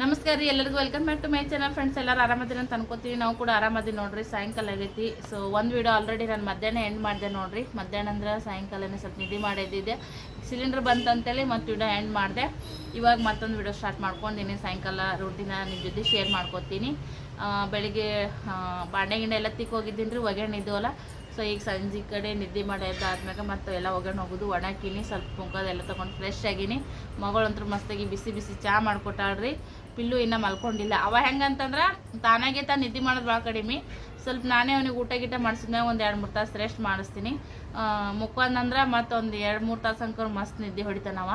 ನಮಸ್ಕಾರ ರೀ, ಎಲ್ಲರಿಗೂ welcome back to my channel friends ಎಲ್ಲರೂ ಆರಾಮದಿನ ಅಂತ ಅನ್ಕೋತೀವಿ. ನಾವು ಕೂಡ ಆರಾಮದಿ ನೋಡ್ರಿ, ಸಾಯಂಕಾಲ ಆಗೈತಿ. ಸೊ ಒಂದು ವೀಡಿಯೋ ಆಲ್ರೆಡಿ ನಾನು ಮಧ್ಯಾಹ್ನ ಎಂಡ್ ಮಾಡಿದೆ ನೋಡ್ರಿ. ಮಧ್ಯಾಹ್ನ ಅಂದ್ರೆ ಸಾಯಂಕಾಲನೇ ಸ್ವಲ್ಪ ನಿಧಿ ಮಾಡಿದ್ದಿದ್ದೆ. ಸಿಲಿಂಡರ್ ಬಂತಂತೇಳಿ ಮತ್ತು ವೀಡಿಯೋ ಎಂಡ್ ಮಾಡಿದೆ. ಇವಾಗ ಮತ್ತೊಂದು ವಿಡಿಯೋ ಸ್ಟಾರ್ಟ್ ಮಾಡ್ಕೊಂಡಿನಿ ಸಾಯಂಕಾಲ ರೂಟಿನ ನಿಮ್ಮ ಜೊತೆ ಶೇರ್ ಮಾಡ್ಕೊತೀನಿ. ಬೆಳಿಗ್ಗೆ ಬಾಂಡೆ ಗಿಂಡೆ ಎಲ್ಲ ತಿಕ್ಕಿ ಹೋಗಿದ್ದೀನಿ ರೀ, ಒಗ್ಗರಣೆ ಇದ್ದವಲ್ಲ ಸೊ ಈಗ ಸಂಜೆ ಕಡೆ ನಿದ್ದೆ ಮಾಡಿ ಆದ್ಮ್ಯಾಗ ಮತ್ತೆ ಎಲ್ಲ ಒಗ್ಗರಣೆ ಹೋಗೋದು ಒಣಾಕಿನಿ ಸ್ವಲ್ಪ ಮುಖದೆಲ್ಲ ತೊಗೊಂಡು ಫ್ರೆಶ್ ಆಗೀನಿ. ಮಗಳಂತೂ ಮಸ್ತಾಗಿ ಬಿಸಿ ಬಿಸಿ ಚಹಾ ಮಾಡ್ಕೊಟ್ಟಾಳ್ರಿ. ಪಿಲ್ಲು ಇನ್ನೂ ಮಲ್ಕೊಂಡಿಲ್ಲ. ಅವ ಹೆಂಗಂತಂದ್ರೆ ತಾನಾಗೆ ತಾನ ನಿದ್ದೆ ಮಾಡೋದು ಭಾಳ ಕಡಿಮೆ. ಸ್ವಲ್ಪ ನಾನೇ ಅವನಿಗೆ ಊಟ ಗೀಟ ಮಾಡಿಸಿದ್ಮೇಲೆ ಒಂದು ಎರಡು ಮೂರು ತಾಸು ರೆಸ್ಟ್ ಮಾಡಿಸ್ತೀನಿ. ಮುಖಂದಂದ್ರೆ ಮತ್ತೆ ಒಂದು ಎರಡು ಮೂರು ತಾಸು ಅಂಕರ್ ಮಸ್ತ್ ನಿದ್ದೆ ಹೊಡಿತಾನವ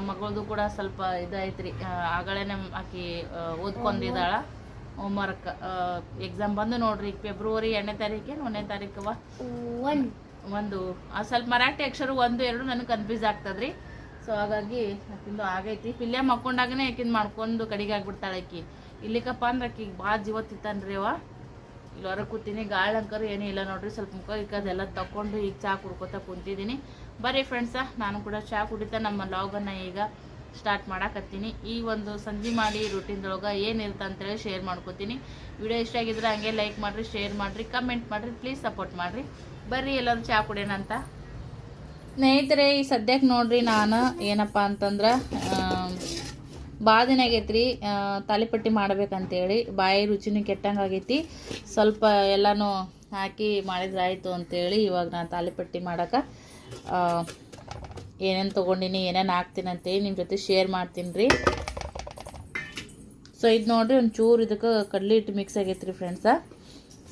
ಮಗಳದು ಕೂಡ ಸ್ವಲ್ಪ ಇದೈತ್ರಿ ಆಗಳೇನೆ ಆಕಿ ಆ, ಹೋಮ್ ವರ್ಕ್ ಎಕ್ಸಾಮ್ ಬಂದು ನೋಡ್ರಿ ಫೆಬ್ರವರಿ ಎರಡನೇ ತಾರೀಕಿಗೆ ಒಂದನೇ ತಾರೀಕವ ಒಂದು. ಆ ಸ್ವಲ್ಪ ಮರಾಠಿ ಅಕ್ಷರ ಒಂದು ಎರಡು ನನಗೆ ಕನ್ಫ್ಯೂಸ್ ಆಗ್ತದ್ರಿ. ಸೊ ಹಾಗಾಗಿ ಆಕಿಂದು ಆಗೈತಿ. ಪಿಲ್ಲೆ ಮಕ್ಕೊಂಡಾಗನೇ ಆಕಿಂದು ಮಾಡ್ಕೊಂಡು ಕಡಿಗೆ ಆಗ್ಬಿಡ್ತಾಳೆ ಆಕಿ ಇಲ್ಲಿಕಪ್ಪ ಅಂದ್ರೆ ಆಕಿಗೆ ಭಾಳ ಜೀವ ತಿತ್ತಾನ್ರಿ ಅವ ಇಲ್ಲಿ ಹೊರಗೆ ಕೂತೀನಿ ಗಾಳಂಕರು ಏನೂ ಇಲ್ಲ ನೋಡ್ರಿ, ಸ್ವಲ್ಪ ಮುಖ ಇಕ್ಕದೆಲ್ಲ ತಗೊಂಡು ಈಗ ಚಹಾ ಕುಡ್ಕೊತಾ ಕುಂತಿದ್ದೀನಿ. ಬರ್ರಿ ಫ್ರೆಂಡ್ಸ ನಾನು ಕೂಡ ಚಹಾ ಕುಡಿತಾ ನಮ್ಮ ಲಾಗನ್ನು ಈಗ ಸ್ಟಾರ್ಟ್ ಮಾಡಾಕತ್ತೀನಿ. ಈ ಒಂದು ಸಂಜೆ ಮಾಡಿ ರೂಟೀನ್ದೊಳಗೆ ಏನಿರುತ್ತೆ ಅಂತೇಳಿ ಶೇರ್ ಮಾಡ್ಕೋತೀನಿ. ವಿಡಿಯೋ ಇಷ್ಟ ಆಗಿದ್ರೆ ಹಂಗೆ ಲೈಕ್ ಮಾಡಿರಿ ಶೇರ್ ಮಾಡಿರಿ ಕಮೆಂಟ್ ಮಾಡಿರಿ ಪ್ಲೀಸ್ ಸಪೋರ್ಟ್ ಮಾಡಿರಿ. ಬರ್ರಿ ಎಲ್ಲರೂ ಚಹಾ ಕುಡಿಯೋಣ ಅಂತ. ಸ್ನೇಹಿತರೆ, ಈ ಸದ್ಯಕ್ಕೆ ನೋಡ್ರಿ ನಾನು ಏನಪ್ಪ ಅಂತಂದ್ರೆ ಭಾಳ ದಿನ ಆಗೈತ್ರಿ ತಾಲಿಪಟ್ಟಿ ಮಾಡ್ಬೇಕಂತೇಳಿ. ಬಾಯಿ ರುಚಿನೂ ಕೆಟ್ಟಂಗೆ ಆಗೈತಿ. ಸ್ವಲ್ಪ ಎಲ್ಲನೂ ಹಾಕಿ ಮಾಡಿದ್ರೆ ಆಯಿತು ಅಂತೇಳಿ ಇವಾಗ ನಾನು ತಾಲಿಪಟ್ಟಿ ಮಾಡೋಕೆ ಏನೇನು ತೊಗೊಂಡಿನಿ, ಏನೇನು ಹಾಕ್ತೀನಿ ಅಂತೇಳಿ ನಿಮ್ಮ ಜೊತೆ ಶೇರ್ ಮಾಡ್ತೀನಿ ರೀ ಸೊ ಇದು ನೋಡಿರಿ ಒಂದು ಚೂರು ಇದಕ್ಕೆ ಕಡ್ಲಿ ಹಿಟ್ಟು ಮಿಕ್ಸ್ ಆಗೈತೆ ರೀ ಫ್ರೆಂಡ್ಸ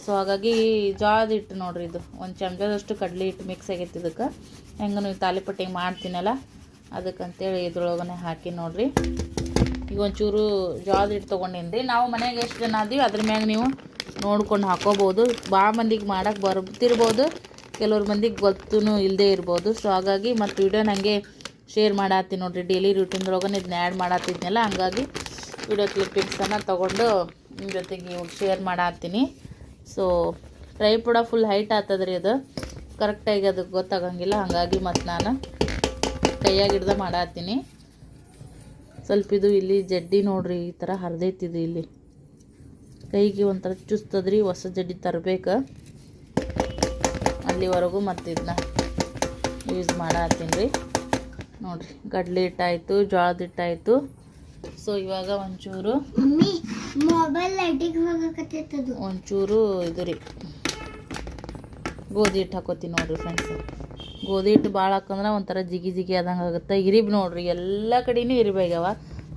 ಸೊ ಹಾಗಾಗಿ ಜೋಳದ ಹಿಟ್ಟು ನೋಡ್ರಿ ಇದು. ಒಂದು ಚಮಚದಷ್ಟು ಕಡಲೆ ಹಿಟ್ಟು ಮಿಕ್ಸ್ ಆಗೈತೆ ಇದಕ್ಕೆ. ಹೆಂಗೆ ನೀವು ತಾಲಿಪಟ್ಟಿಗೆ ಮಾಡ್ತೀನಲ್ಲ, ಅದಕ್ಕಂತೇಳಿ ಇದ್ರೊಳಗನೆ ಹಾಕಿ ನೋಡ್ರಿ. ಈಗ ಒಂಚೂರು ಜೋಳದ ಹಿಟ್ಟು ತೊಗೊಂಡಿನಿ ನಾವು ಮನೆಗೆ ಎಷ್ಟು ಜನ ಅದೀವಿ ಅದ್ರ ಮ್ಯಾಗ ನೀವು ನೋಡ್ಕೊಂಡು ಹಾಕೋಬೋದು. ಭಾಳ ಮಂದಿಗೆ ಮಾಡಕ್ಕೆ ಬರ್ತಿರ್ಬೋದು. ಕೆಲವ್ರ ಮಂದಿಗೆ ಗೊತ್ತೂ ಇಲ್ಲದೇ ಇರ್ಬೋದು. ಸೊ ಹಾಗಾಗಿ ಮತ್ತು ವಿಡಿಯೋ ನನಗೆ ಶೇರ್ ಮಾಡತ್ತೀನಿ ನೋಡ್ರಿ. ಡೈಲಿ ರೂಟೀನ್ದೊಳಗನೆ ಇದನ್ನ ಆ್ಯಡ್ ಮಾಡತ್ತಿದ್ನಲ್ಲ ಹಂಗಾಗಿ ವಿಡಿಯೋ ಕ್ಲಿಪ್ಪಿಂಗ್ಸನ್ನು ತೊಗೊಂಡು ನಿಮ್ಮ ಜೊತೆಗೆ ಇವಾಗ ಶೇರ್ ಮಾಡತ್ತೀನಿ. ಸೊ ಟ್ರೈ ಕೂಡ ಫುಲ್ ಹೈಟ್ ಆಗ್ತದ್ರಿ ಅದು. ಕರೆಕ್ಟಾಗಿ ಅದಕ್ಕೆ ಗೊತ್ತಾಗಂಗಿಲ್ಲ. ಹಾಗಾಗಿ ಮತ್ತು ನಾನು ಕೈಯಾಗಿ ಹಿಡ್ದ ಮಾಡತ್ತೀನಿ ಸ್ವಲ್ಪ ಇದು ಇಲ್ಲಿ ಜಡ್ಡಿ ನೋಡ್ರಿ, ಈ ಥರ ಹರಿದೈತಿದು ಇಲ್ಲಿ. ಕೈಗೆ ಒಂಥರ ಚುಸ್ತದ್ರಿ, ಹೊಸ ಜಡ್ಡಿ ತರಬೇಕು. ಅಲ್ಲಿವರೆಗೂ ಮತ್ತು ಇದನ್ನ ಯೂಸ್ ಮಾಡತ್ತೀನಿ ರೀ ನೋಡ್ರಿ ಕಡ್ಲೆ ಹಿಟ್ಟಾಯಿತು ಜೋಳದ ಹಿಟ್ಟಾಯಿತು. ಸೊ ಇವಾಗ ಒಂಚೂರು ಮೊಬೈಲ್ ಲೈಟಿಗೆ ಒಂಚೂರು ಇದು ರೀ. ಗೋಧಿ ಹಿಟ್ಟು ಹಾಕೋತೀನಿ ನೋಡ್ರಿ ಫ್ರೆಂಡ್ಸ್ ಗೋಧಿ ಹಿಟ್ಟು ಭಾಳ ಹಾಕಂದ್ರೆ ಒಂಥರ ಜಿಗಿ ಜಿಗಿ ಆದಂಗೆ ಆಗುತ್ತೆ. ಇರಿಬ್ ನೋಡ್ರಿ, ಎಲ್ಲ ಕಡೆನೂ ಇರಿಬಾಗ್ಯಾವ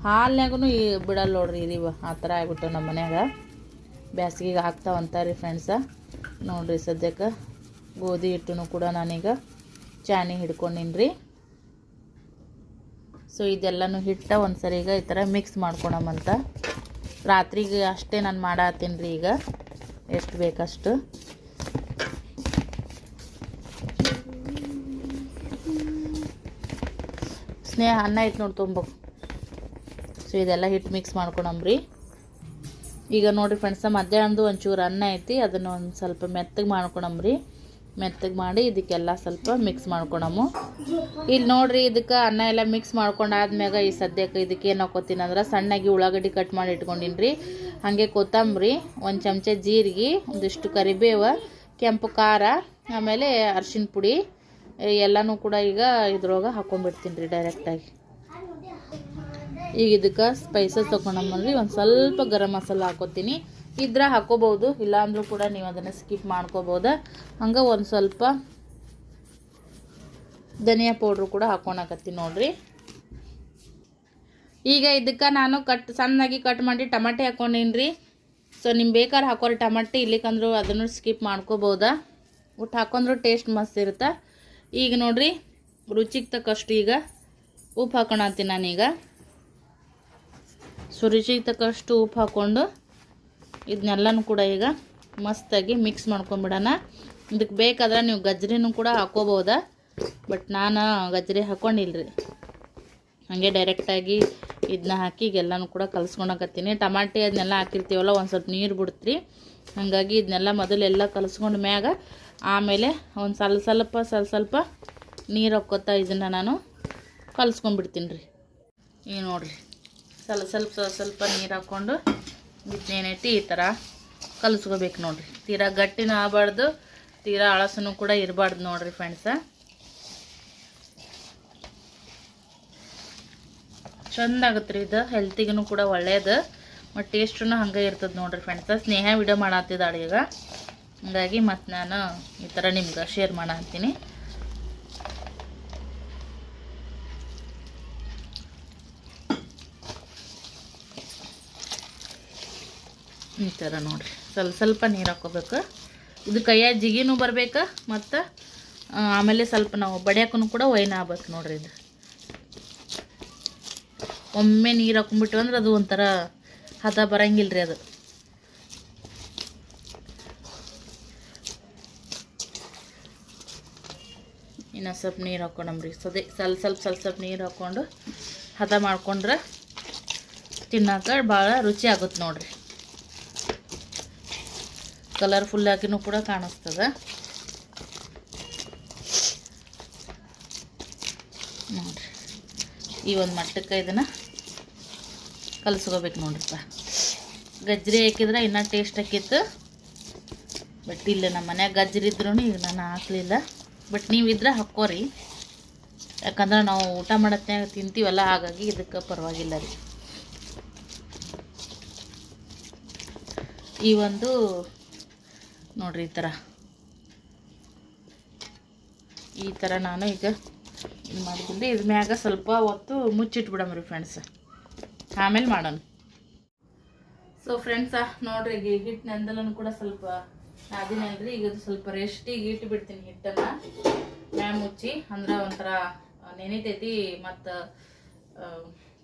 ಹಾಲ್ನ್ಯಾಗೂ ಬಿಡಲ್ಲ ನೋಡ್ರಿ ಇರಿಬ ಆ ಥರ ಆಗ್ಬಿಟ್ಟು ನಮ್ಮ ಮನ್ಯಾಗ. ಬ್ಯಾಸಿಗೆಗೆ ಹಾಕ್ತಾವಂತಾರೆ ರೀ ಫ್ರೆಂಡ್ಸ ನೋಡ್ರಿ ಸದ್ಯಕ್ಕೆ ಗೋಧಿ ಹಿಟ್ಟನ್ನು ಕೂಡ ನಾನೀಗ ಚಾನಿ ಹಿಡ್ಕೊಂಡಿನಿ ರೀ ಸೊ ಇದೆಲ್ಲನೂ ಹಿಟ್ಟ ಒಂದು ಸರಿ ಈಗ ಈ ಥರ ಮಿಕ್ಸ್ ಮಾಡ್ಕೊಳಮಂತ ರಾತ್ರಿಗೆ ಅಷ್ಟೇ ನಾನು ಮಾಡತ್ತೀನಿ ರೀ ಈಗ. ಎಷ್ಟು ಬೇಕಷ್ಟು? ಸ್ನೇಹ, ಅನ್ನ ಇಟ್ಟು ನೋಡಿ ತುಂಬ. ಸೊ ಇದೆಲ್ಲ ಹಿಟ್ಟು ಮಿಕ್ಸ್ ಮಾಡ್ಕೊಳಂಬ್ರಿ ಈಗ ನೋಡಿರಿ ಫ್ರೆಂಡ್ಸ್ ಮಧ್ಯಾಹ್ನದ್ದು ಒಂಚೂರು ಅನ್ನ ಐತಿ, ಅದನ್ನು ಒಂದು ಸ್ವಲ್ಪ ಮೆತ್ತಗೆ ಮಾಡ್ಕೊಳಮ್ರಿ ಮೆತ್ತಗೆ ಮಾಡಿ ಇದಕ್ಕೆಲ್ಲ ಸ್ವಲ್ಪ ಮಿಕ್ಸ್ ಮಾಡ್ಕೊಳಮು. ಇಲ್ಲಿ ನೋಡ್ರಿ ಇದಕ್ಕೆ ಅನ್ನ ಎಲ್ಲ ಮಿಕ್ಸ್ ಮಾಡ್ಕೊಂಡಾದ್ಮ್ಯಾಗ ಈ ಸದ್ಯಕ್ಕೆ ಇದಕ್ಕೆ ಏನು ಹಾಕೋತೀನಿ ಅಂದ್ರೆ ಸಣ್ಣಗೆ ಉಳ್ಳಾಗಡ್ಡಿ ಕಟ್ ಮಾಡಿ ಇಟ್ಕೊಂಡಿನಿ ರೀ ಹಾಗೆ ಕೊತ್ತಂಬರಿ, ಒಂದು ಚಮಚ ಜೀರಿಗೆ, ಒಂದಿಷ್ಟು ಕರಿಬೇವು, ಕೆಂಪು ಖಾರ, ಆಮೇಲೆ ಅರ್ಶಿಣ ಪುಡಿ ಎಲ್ಲನೂ ಕೂಡ ಈಗ ಇದ್ರೊಳಗೆ ಹಾಕೊಂಡ್ಬಿಡ್ತೀನಿ ರೀ ಡೈರೆಕ್ಟಾಗಿ ಈಗ ಇದಕ್ಕೆ ಸ್ಪೈಸಸ್ ತೊಗೊಂಡಮ್ಮನ್ರಿ ಒಂದು ಸ್ವಲ್ಪ ಗರಂ ಮಸಾಲ ಹಾಕೋತೀನಿ. ಇದ್ರೆ ಹಾಕೋಬೋದು ಇಲ್ಲಾಂದ್ರೂ ಕೂಡ ನೀವು ಅದನ್ನು ಸ್ಕಿಪ್ ಮಾಡ್ಕೋಬೋದು ಹಂಗೆ ಒಂದು ಸ್ವಲ್ಪ ಧನಿಯಾ ಪೌಡ್ರು ಕೂಡ ಹಾಕೊಳಕತ್ತೀನಿ ನೋಡ್ರಿ. ಈಗ ಇದಕ್ಕೆ ನಾನು ಕಟ್ ಸಣ್ಣಾಗಿ ಕಟ್ ಮಾಡಿ ಟಮಾಟೆ ಹಾಕೊಂಡಿನ್ರಿ. ಸೊ ನಿಮ್ಗೆ ಬೇಕಾದ್ರೆ ಹಾಕೋರಿ ಟಮಾಟೆ, ಇಲ್ಲಿಕಂದ್ರೂ ಅದನ್ನು ಸ್ಕಿಪ್ ಮಾಡ್ಕೋಬೋದಾ ಒಟ್ಟು ಹಾಕೊಂಡ್ರು ಟೇಸ್ಟ್ ಮಸ್ತ್ ಇರುತ್ತೆ. ಈಗ ನೋಡ್ರಿ, ರುಚಿಗೆ ತಕ್ಕಷ್ಟು ಈಗ ಉಪ್ಪು ಹಾಕೊಳತ್ತೀನಿ ನಾನೀಗ. ಸೊ ರುಚಿಗೆ ತಕ್ಕಷ್ಟು ಉಪ್ಪು ಹಾಕ್ಕೊಂಡು ಇದನ್ನೆಲ್ಲನೂ ಕೂಡ ಈಗ ಮಸ್ತಾಗಿ ಮಿಕ್ಸ್ ಮಾಡ್ಕೊಂಬಿಡೋಣ. ಇದಕ್ಕೆ ಬೇಕಾದ್ರೆ ನೀವು ಗಜ್ರಿನೂ ಕೂಡ ಹಾಕೋಬೋದ ಬಟ್ ನಾನು ಗಜ್ರಿ ಹಾಕ್ಕೊಂಡಿಲ್ರಿ ಹಾಗೆ ಡೈರೆಕ್ಟಾಗಿ ಇದನ್ನ ಹಾಕಿ ಈಗೆಲ್ಲನೂ ಕೂಡ ಕಲಿಸ್ಕೊಂಡಾಕತ್ತೀನಿ. ಟಮಾಟೆ ಅದನ್ನೆಲ್ಲ ಹಾಕಿರ್ತೀವಲ್ಲ, ಒಂದು ಸ್ವಲ್ಪ ನೀರು ಬಿಡ್ತ್ರಿ. ಹಾಗಾಗಿ ಇದನ್ನೆಲ್ಲ ಮೊದಲೆಲ್ಲ ಕಲಿಸ್ಕೊಂಡ ಮ್ಯಾಗ ಆಮೇಲೆ ಒಂದು ಸ್ವಲ್ಪ ಸ್ವಲ್ಪ ಸ್ವಲ್ಪ ಸ್ವಲ್ಪ ನೀರು ಹಾಕ್ಕೊತಾ ಇದನ್ನ ನಾನು ಕಲಿಸ್ಕೊಂಡ್ಬಿಡ್ತೀನಿ ರೀ. ಈಗ ನೋಡಿರಿ, ಸ್ವಲ್ಪ ಸ್ವಲ್ಪ ಸ್ವಲ್ಪ ನೀರು ಹಾಕ್ಕೊಂಡು ಇದನ್ನೇನೈತಿ ಈ ಥರ ಕಲಿಸ್ಕೋಬೇಕು ನೋಡಿರಿ. ತೀರಾ ಗಟ್ಟಿನೂ ಆಗಬಾರ್ದು, ತೀರಾ ಅಳಸನು ಕೂಡ ಇರಬಾರ್ದು ನೋಡ್ರಿ ಫ್ರೆಂಡ್ಸ ಚಂದ ರೀ ಇದು ಹೆಲ್ತಿಗೂ ಕೂಡ ಒಳ್ಳೆಯದು ಮತ್ತು ಟೇಸ್ಟೂ ಹಂಗೆ ಇರ್ತದೆ ನೋಡಿರಿ ಫ್ರೆಂಡ್ಸ ಸ್ನೇಹ ವಿಡಿಯೋ ಮಾಡತ್ತಿದ್ದಾಳೆ ಈಗ ಹಂಗಾಗಿ ಮತ್ತು ನಾನು ಈ ಥರ ನಿಮ್ಗೆ ಶೇರ್ ಮಾಡತ್ತೀನಿ ಈ ಥರ ನೋಡ್ರಿ. ಸ್ವಲ್ಪ ಸ್ವಲ್ಪ ನೀರು ಹಾಕೋಬೇಕು. ಇದು ಕೈಯಾಗ ಜಿಗಿನೂ ಬರ್ಬೇಕು ಮತ್ತು ಆಮೇಲೆ ಸ್ವಲ್ಪ ನಾವು ಬಡಿಯೋಕ್ಕೂ ಕೂಡ ವೈನ್ ಆಗ್ಬೇಕು ನೋಡ್ರಿ ಇದು. ಒಮ್ಮೆ ನೀರು ಹಾಕೊಂಡ್ಬಿಟ್ಟು ಅಂದ್ರೆ ಅದು ಒಂಥರ ಹದ ಬರಂಗಿಲ್ಲ ರೀ ಅದು. ಇನ್ನು ಸ್ವಲ್ಪ ನೀರು ಹಾಕೊಂಡಂಬ್ರಿ. ಸದೇ ಸ್ವಲ್ಪ ಸ್ವಲ್ಪ ಸ್ವಲ್ಪ ಸ್ವಲ್ಪ ನೀರು ಹಾಕ್ಕೊಂಡು ಹದ ಮಾಡ್ಕೊಂಡ್ರೆ ತಿನ್ನೋಕೆ ಭಾಳ ರುಚಿ ಆಗುತ್ತೆ ನೋಡ್ರಿ. ಕಲರ್ಫುಲ್ ಆಗಿನೂ ಕೂಡ ಕಾಣಿಸ್ತದೆ. ನೋಡ್ರಿ. ಈ ಒಂದು ಮಟ್ಟಕ್ಕೆ ಇದನ್ನು ಕಲಸ್ಕೋಬೇಕು ನೋಡ್ರಿಪ್ಪ. ಗಜ್ರಿ ಹಾಕಿದ್ರೆ ಇನ್ನೂ ಟೇಸ್ಟ್ ಹಾಕಿತ್ತು ಬಟ್ ಇಲ್ಲ, ನಮ್ಮ ಮನ್ಯಾಗ ಗಜ್ರಿ ಇದ್ರೂ ಈಗ ನಾನು ಹಾಕಲಿಲ್ಲ. ಬಟ್ ನೀವಿದ್ರೆ ಹಾಕೋರಿ ಯಾಕಂದ್ರೆ ನಾವು ಊಟ ಮಾಡತ್ತೆ ತಿಂತೀವಲ್ಲ, ಹಾಗಾಗಿ ಇದಕ್ಕೆ ಪರವಾಗಿಲ್ಲ ರೀ. ಈ ಒಂದು ನೋಡ್ರಿ ಈ ಥರ ಈ ಥರ ನಾನು ಈಗ ಇದು ಮಾಡಿದ್ದೀನಿ ಇದ್ರ ಮ್ಯಾಗ ಸ್ವಲ್ಪ ಹೊತ್ತು ಮುಚ್ಚಿಟ್ಬಿಡಮ್ರಿ ಫ್ರೆಂಡ್ಸ್ ಆಮೇಲೆ ಮಾಡೋಣ. ಸೊ ಫ್ರೆಂಡ್ಸ ನೋಡ್ರಿ ಈಗ ಹಿಟ್ಟು ನೆಂದಲನ್ನು ಕೂಡ ಸ್ವಲ್ಪ ನಾದಿನಲ್ರಿ. ಈಗ ಸ್ವಲ್ಪ ರೆಸ್ಟಿಗೆ ಇಟ್ಟು ಬಿಡ್ತೀನಿ ಹಿಟ್ಟನ್ನು. ಮ್ಯಾ ಮುಚ್ಚಿ, ಅಂದ್ರೆ ಒಂಥರ ನೆನಿತೈತಿ ಮತ್ತು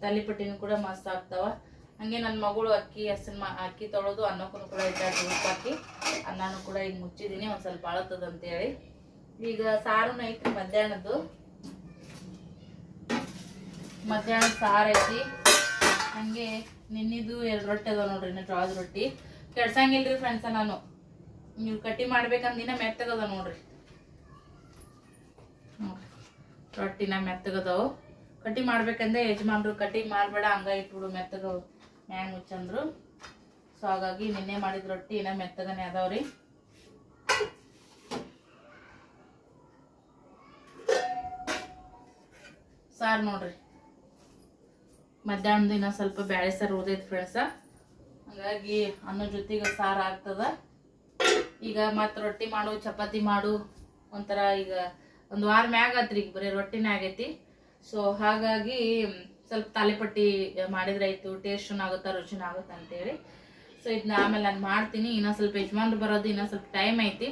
ತಾಲಿಪಟ್ಟಿನೂ ಕೂಡ ಮಸ್ತ್ ಆಗ್ತಾವ. ಹಂಗೆ ನನ್ನ ಮಗಳು ಅಕ್ಕಿ ಹಸಿನ ಅಕ್ಕಿ ತೊಳೆದು ಅನ್ನಕ್ಕೂ ಕೂಡ ಇಟ್ಟಾಗಿ ಹಾಕಿ ಅನ್ನನೂ ಕೂಡ ಈಗ ಮುಚ್ಚಿದ್ದೀನಿ, ಒಂದು ಸ್ವಲ್ಪ ಅಳತದ ಅಂತೇಳಿ. ಈಗ ಸಾರು ಐತಿ ಮಧ್ಯಾಹ್ನದ್ದು. ಮಧ್ಯಾಹ್ನ ಸಾರು ಐತಿ. ಹಂಗೆ ನಿನ್ನಿದು ಎರಡು ರೊಟ್ಟಿ ಅದಾವ ನೋಡ್ರಿ, ಇನ್ನು ಜೋಳದ ರೊಟ್ಟಿ. ಕೆಡ್ಸಂಗಿಲ್ರಿ ಫ್ರೆಂಡ್ಸ ನಾನು ನೀವು ಕಟ್ಟಿ ಮಾಡ್ಬೇಕಂದಿನ ದಿನ ಮೆತ್ತಗದ ನೋಡ್ರಿ. ರೊಟ್ಟಿನ ಮೆತ್ತಗದವು ಕಟ್ಟಿ ಮಾಡ್ಬೇಕಂದ್ರೆ ಯಜಮಾನ್ರು, ಕಟ್ಟಿ ಮಾಡಬೇಡ, ಹಂಗ ಇಟ್ಬಿಡು, ಮೆತ್ತಗ ಮ್ಯಾಗ ಮುಚ್ಚಂದ್ರು. ಸೊ ಹಾಗಾಗಿ ನಿನ್ನೆ ಮಾಡಿದ ರೊಟ್ಟಿ ಇನ್ನ ಮೆತ್ತಗನೆ ಅದಾವ್ರಿ. ಸಾರು ನೋಡ್ರಿ. ಮಧ್ಯಾಹ್ನದ ಇನ್ನ ಸ್ವಲ್ಪ ಬ್ಯಾಳೆ ಸಾರು ಓದೈತಿ ಫ್ರೆಂಡ್ಸ. ಹಾಗಾಗಿ ಅನ್ನ ಜೊತೆಗೆ ಸಾರು ಆಗ್ತದ. ಈಗ ಮತ್ತೆ ರೊಟ್ಟಿ ಮಾಡು, ಚಪಾತಿ ಮಾಡು. ಒಂಥರ ಈಗ ಒಂದು ವಾರ ಮ್ಯಾಗ ಆತ್ರಿ ಈಗ ಬರೀ ರೊಟ್ಟಿನೇ ಆಗೈತಿ. ಸೊ ಹಾಗಾಗಿ ಸ್ವಲ್ಪ ತಾಲಿಪಟ್ಟಿ ಮಾಡಿದ್ರೆ ಆಯ್ತು ಚೆನ್ನಾಗುತ್ತ ಆಗುತ್ತಾ ರುಚಿನೂ ಆಗುತ್ತೆ ಅಂತೇಳಿ. ಸೊ ಇದನ್ನ ಆಮೇಲೆ ನಾನು ಮಾಡ್ತೀನಿ. ಇನ್ನೊಂದು ಸ್ವಲ್ಪ ಯಜಮಾನ್ರು ಬರೋದು ಇನ್ನೂ ಸ್ವಲ್ಪ ಟೈಮ್ ಐತಿ.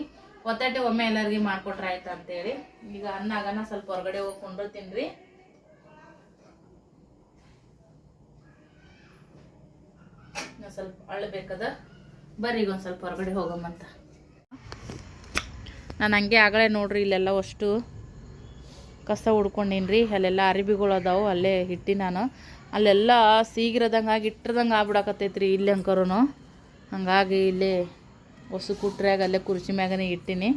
ಒತ್ತಟೆ ಒಮ್ಮೆ ಎಲ್ಲರಿಗೆ ಮಾಡ್ಕೊಟ್ರೆ ಆಯ್ತು ಅಂತೇಳಿ. ಈಗ ಅನ್ನ ಆಗನ ಸ್ವಲ್ಪ ಹೊರಗಡೆ ಹೋಗಿ ಕೊಂಡಿರ್ತೀನಿ ರೀ ಸ್ವಲ್ಪ ಅಳ್ಬೇಕದ ಬರ್ರಿ ಒಂದು ಸ್ವಲ್ಪ ಹೊರಗಡೆ ಹೋಗಮ್ಮಂತ ನಾನು ಹಂಗೆ ಆಗಲೇ ನೋಡ್ರಿ, ಇಲ್ಲೆಲ್ಲ ಅಷ್ಟು. ಕಸ ಹುಡ್ಕೊಂಡೀನಿ ರೀ ಅಲ್ಲೆಲ್ಲ ಅರಿಬಿಗಳು ಅದಾವು, ಅಲ್ಲೇ ಇಟ್ಟಿ ನಾನು. ಅಲ್ಲೆಲ್ಲ ಸೀಗಿರದಂಗೆ ಆಗಿ, ಇಟ್ಟಿರ್ದಂಗೆ ಆಗ್ಬಿಡಕತ್ತೈತಿ ರೀ ಇಲ್ಲಿ ಅಂಕರೂ ಹಂಗಾಗಿ ಇಲ್ಲೇ ಹೊಸು ಕುಟ್ರ್ಯಾಗ ಅಲ್ಲೇ ಕುರ್ಚಿ ಮ್ಯಾಗನೇ ಇಟ್ಟಿನಿ.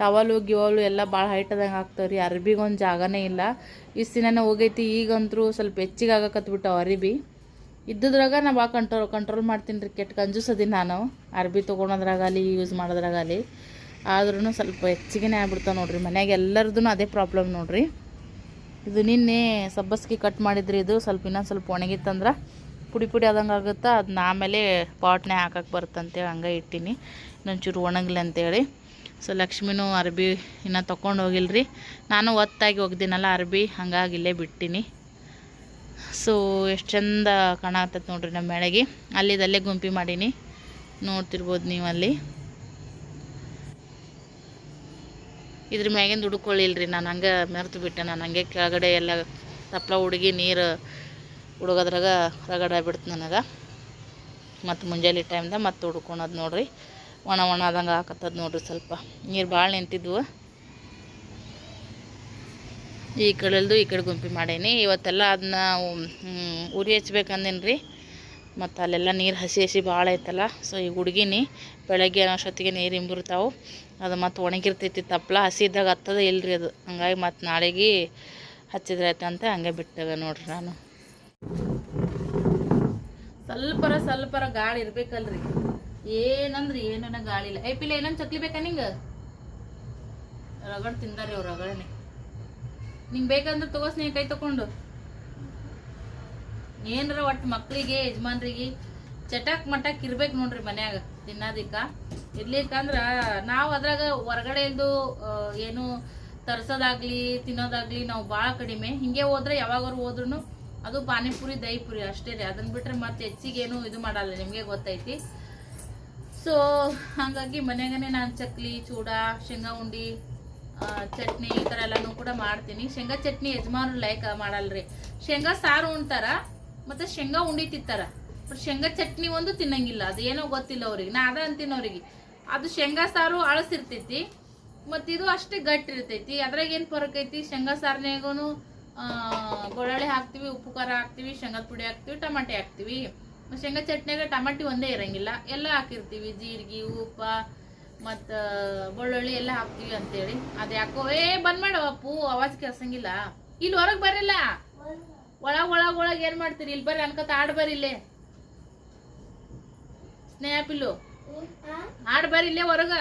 ಟವಲು ಗಿವಲು ಎಲ್ಲ ಭಾಳ ಹೈಟ್ ಆದಂಗೆ ಆಗ್ತಾವೆ ರೀ ಅರ್ಬಿಗೊಂದು ಜಾಗನೇ ಇಲ್ಲ. ಇಷ್ಟು ದಿನನೇ ಹೋಗೈತಿ, ಈಗಂತರೂ ಸ್ವಲ್ಪ ಹೆಚ್ಚಿಗೆ ಆಗಕತ್ಬಿಟ್ಟು ಅರಿಬಿ. ಇದ್ದದ್ರಾಗ ನಾ ಭಾಳ ಕಂಟ್ರೋಲ್ ಕಂಟ್ರೋಲ್ ಮಾಡ್ತೀನಿ ರೀ ಕೆಟ್ಟ ಕಂಜೂಸದಿ ನಾನು, ಅರ್ಬಿ ತೊಗೊಳೋದ್ರಾಗಲಿ ಯೂಸ್ ಮಾಡೋದ್ರಾಗಲಿ. ಆದ್ರೂ ಸ್ವಲ್ಪ ಹೆಚ್ಚಿಗೆ ಆಗ್ಬಿಡ್ತಾವೆ ನೋಡ್ರಿ ಮನ್ಯಾಗ ಎಲ್ಲರದು ಅದೇ ಪ್ರಾಬ್ಲಮ್ ನೋಡ್ರಿ. ಇದು ನಿನ್ನೆ ಸಬ್ಬಸ್ಗೆ ಕಟ್ ಮಾಡಿದ್ರಿ ಇದು, ಸ್ವಲ್ಪ ಇನ್ನೊಂದು ಸ್ವಲ್ಪ ಒಣಗಿತ್ತಂದ್ರೆ ಪುಡಿ ಪುಡಿ ಆದಂಗೆ ಆಗುತ್ತೆ ಅದನ್ನ ಆಮೇಲೆ ಪಾಟ್ನೇ ಹಾಕಕ್ಕೆ ಬರುತ್ತಂತೇಳಿ ಹಂಗೆ ಇಟ್ಟಿನಿ. ಇನ್ನೊಂಚೂರು ಒಣಗಲಿ ಅಂತೇಳಿ. ಸೊ, ಲಕ್ಷ್ಮಿನೂ ಅರ್ಬಿ ಇನ್ನೂ ತೊಗೊಂಡು ಹೋಗಿಲ್ರಿ. ನಾನು ಒತ್ತಾಗಿ ಹೋಗ್ದಿನಲ್ಲ ಅರ್ಬಿ, ಹಂಗಾಗಿ ಇಲ್ಲೇ ಬಿಟ್ಟಿನಿ. ಸೊ, ಎಷ್ಟು ಚಂದ ಕಾಣತ್ತೈತೆ ನೋಡ್ರಿ ನಮ್ಮ ಮೆಳಗಿ. ಅಲ್ಲಿದಲ್ಲೇ ಗುಂಪಿ ಮಾಡೀನಿ. ನೋಡ್ತಿರ್ಬೋದು ನೀವು ಅಲ್ಲಿ ಇದ್ರ ಮ್ಯಾಗಿಂದ ಹುಡುಕೊಳ್ಳಿಲ್ರಿ ನಾನು ಹಂಗೆ ಮೆರ್ತು ಬಿಟ್ಟೆ. ನಾನು ಹಂಗೆ ಕೆಳಗಡೆ ಎಲ್ಲ ತಪ್ಪಲ ಹುಡುಗಿ ನೀರು ಹುಡುಗೋದ್ರಾಗ ರಗಡ ಬಿಡ್ತು ನನಗೆ. ಮತ್ತು ಮುಂಜಾನೆ ಟೈಮ್ದಾಗ ಮತ್ತೆ ಹುಡ್ಕೊಳೋದು ನೋಡಿರಿ. ಒಣ ಒಣ ಆದಂಗೆ ಹಾಕತ್ತದ ನೋಡಿರಿ ಸ್ವಲ್ಪ. ನೀರು ಭಾಳ ನಿಂತಿದ್ವು. ಈ ಕಡೆಲ್ದು ಈ ಕಡೆ ಗುಂಪಿ ಮಾಡೀನಿ. ಇವತ್ತೆಲ್ಲ ಅದನ್ನ ಉರಿ ಹಚ್ಬೇಕಂದೇನು ರೀ ಮತ್ತು ಅಲ್ಲೆಲ್ಲ ನೀರು ಹಸಿ ಹಸಿ ಭಾಳ ಐತಲ್ಲ. ಸೊ ಈಗ ಹುಡುಗಿನಿ. ಬೆಳಗ್ಗೆ ಅನ್ನೋಷ್ಟೊತ್ತಿಗೆ ನೀರು ಇಂಬಿರ್ತಾವೆ ಅದು ಮತ್ತು ಒಣಗಿರ್ತೈತಿ ತಪ್ಪಲ ಹಸಿ ಇದ್ದಾಗ ಹತ್ತದ ಇಲ್ರಿ ಅದು. ಹಂಗಾಗಿ ಮತ್ತು ನಾಳೆಗೆ ಹಚ್ಚಿದ್ರೆ ಅಂತ ಹಂಗೆ ಬಿಟ್ಟಾಗ ನೋಡ್ರಿ ನಾನು. ಸ್ವಲ್ಪರ ಸ್ವಲ್ಪರ ಗಾಳಿ ಇರ್ಬೇಕಲ್ರಿ. ಏನಂದ್ರಿ ಏನನ ಗಾಳಿ ಇಲ್ಲ. ಏ ಪಿಲ್ಲ ಏನನ್ ಚಕ್ಲಿ ಬೇಕಾ ನಿಂಗ? ರಗಡ್ ತಿಂದಾರಿ ಅವ್ರು ರಗಡನೆ. ನಿಂಗೆ ಬೇಕಂದ್ರೆ ತಗೋಸ್ ನೀ ಕೈ ತಕೊಂಡು ಏನರ ಒಟ್ಟು ಮಕ್ಳಿಗೆ, ಯಜಮಾನ್ರಿಗೆ, ಚಟಾಕ್ ಮಟಾಕ್ ಇರ್ಬೇಕು ನೋಡ್ರಿ ಮನ್ಯಾಗ. ತಿನ್ನೋದಿಕ್ಕ. ಇರ್ಲಿಕ್ಕಂದ್ರ ನಾವು ಅದ್ರಾಗ ಇಲ್ದು ಏನು ತರ್ಸೋದಾಗ್ಲಿ, ತಿನ್ನೋದಾಗ್ಲಿ ನಾವು ಭಾಳ ಕಡಿಮೆ. ಹಿಂಗೆ ಹೋದ್ರೆ ಯಾವಾಗಾರು ಹೋದ್ರು ಅದು ಪಾನಿಪುರಿ ದಹಿಪುರಿ ಅಷ್ಟೇ ರೀ. ಅದನ್ನ ಬಿಟ್ರೆ ಮತ್ತೆ ಹೆಚ್ಚಿಗೆ ಏನು ಇದು ಮಾಡಲ್ಲ, ನಿಮಗೆ ಗೊತ್ತೈತಿ. ಸೊ ಹಾಗಾಗಿ ಮನೆಗೇ ನಾನು ಚಕ್ಲಿ, ಚೂಡ, ಶೇಂಗಾ ಉಂಡಿ ಚಟ್ನಿ ಈ ಥರ ಎಲ್ಲನೂ ಕೂಡ ಮಾಡ್ತೀನಿ. ಶೇಂಗಾ ಚಟ್ನಿ ಯಜಮಾನ್ರು ಲೈಕ್ ಮಾಡಲ್ರಿ. ಶೇಂಗಾ ಸಾರು ಉಣ್ತಾರ, ಮತ್ತು ಶೇಂಗಾ ಉಂಡಿ ತಿಂತಾರ. ಬಟ್ ಶೇಂಗಾ ಚಟ್ನಿ ಒಂದು ತಿನ್ನಂಗಿಲ್ಲ. ಅದು ಏನೋ ಗೊತ್ತಿಲ್ಲ ಅವ್ರಿಗೆ. ನಾ ಅದ ಅಂತೀನಿ ಅವ್ರಿಗೆ. ಅದು ಶೇಂಗಾ ಸಾರು ಅಳಸಿರ್ತೈತಿ, ಮತ್ತು ಇದು ಅಷ್ಟೇ ಗಟ್ಟಿ ಇರ್ತೈತಿ ಅದ್ರಾಗ ಏನು ಫರಕ್ ಐತಿ? ಶೇಂಗಾ ಸಾರ್ನ್ಯಾಗೂ ಬೆಳ್ಳುಳ್ಳಿ ಹಾಕ್ತಿವಿ, ಉಪ್ಪು ಖಾರ ಹಾಕ್ತಿವಿ, ಶೇಂಗಾದ ಪುಡಿ ಹಾಕ್ತಿವಿ, ಟಮಾಟೆ ಹಾಕ್ತಿವಿ. ಶೇಂಗಾ ಚಟ್ನಿಯಾಗ ಟಮಾಟಿ ಒಂದೇ ಇರಂಗಿಲ್ಲ. ಎಲ್ಲ ಹಾಕಿರ್ತೀವಿ. ಜೀರಿಗೆ, ಉಪ್ಪ, ಮತ್ತು ಬೆಳ್ಳುಳ್ಳಿ ಎಲ್ಲ ಹಾಕ್ತಿವಿ ಅಂತೇಳಿ. ಅದು ಯಾಕೋ, ಏ, ಬಂದ್ ಮಾಡು ಅಪ್ಪು ಅವಾಜ್ ಕೇಳ್ಸಂಗಿಲ್ಲ. ಇಲ್ಲಿ ಹೊರಗೆ ಬರಲ್ಲ ಒಳಗೆ ಒಳಗೆ ಒಳಗೆ ಏನು ಮಾಡ್ತೀರಿ? ಇಲ್ಲಿ ಬರ್ರಿ, ಅನ್ಕತ ಆಡ್ ಬರ್ರಿ ಇಲ್ಲೇ ಸ್ನೇಹ ಪಿಲ್ಲು. ಆಡ್ ಬರ್ರಿ ಇಲ್ಲೇ ಹೊರಗ.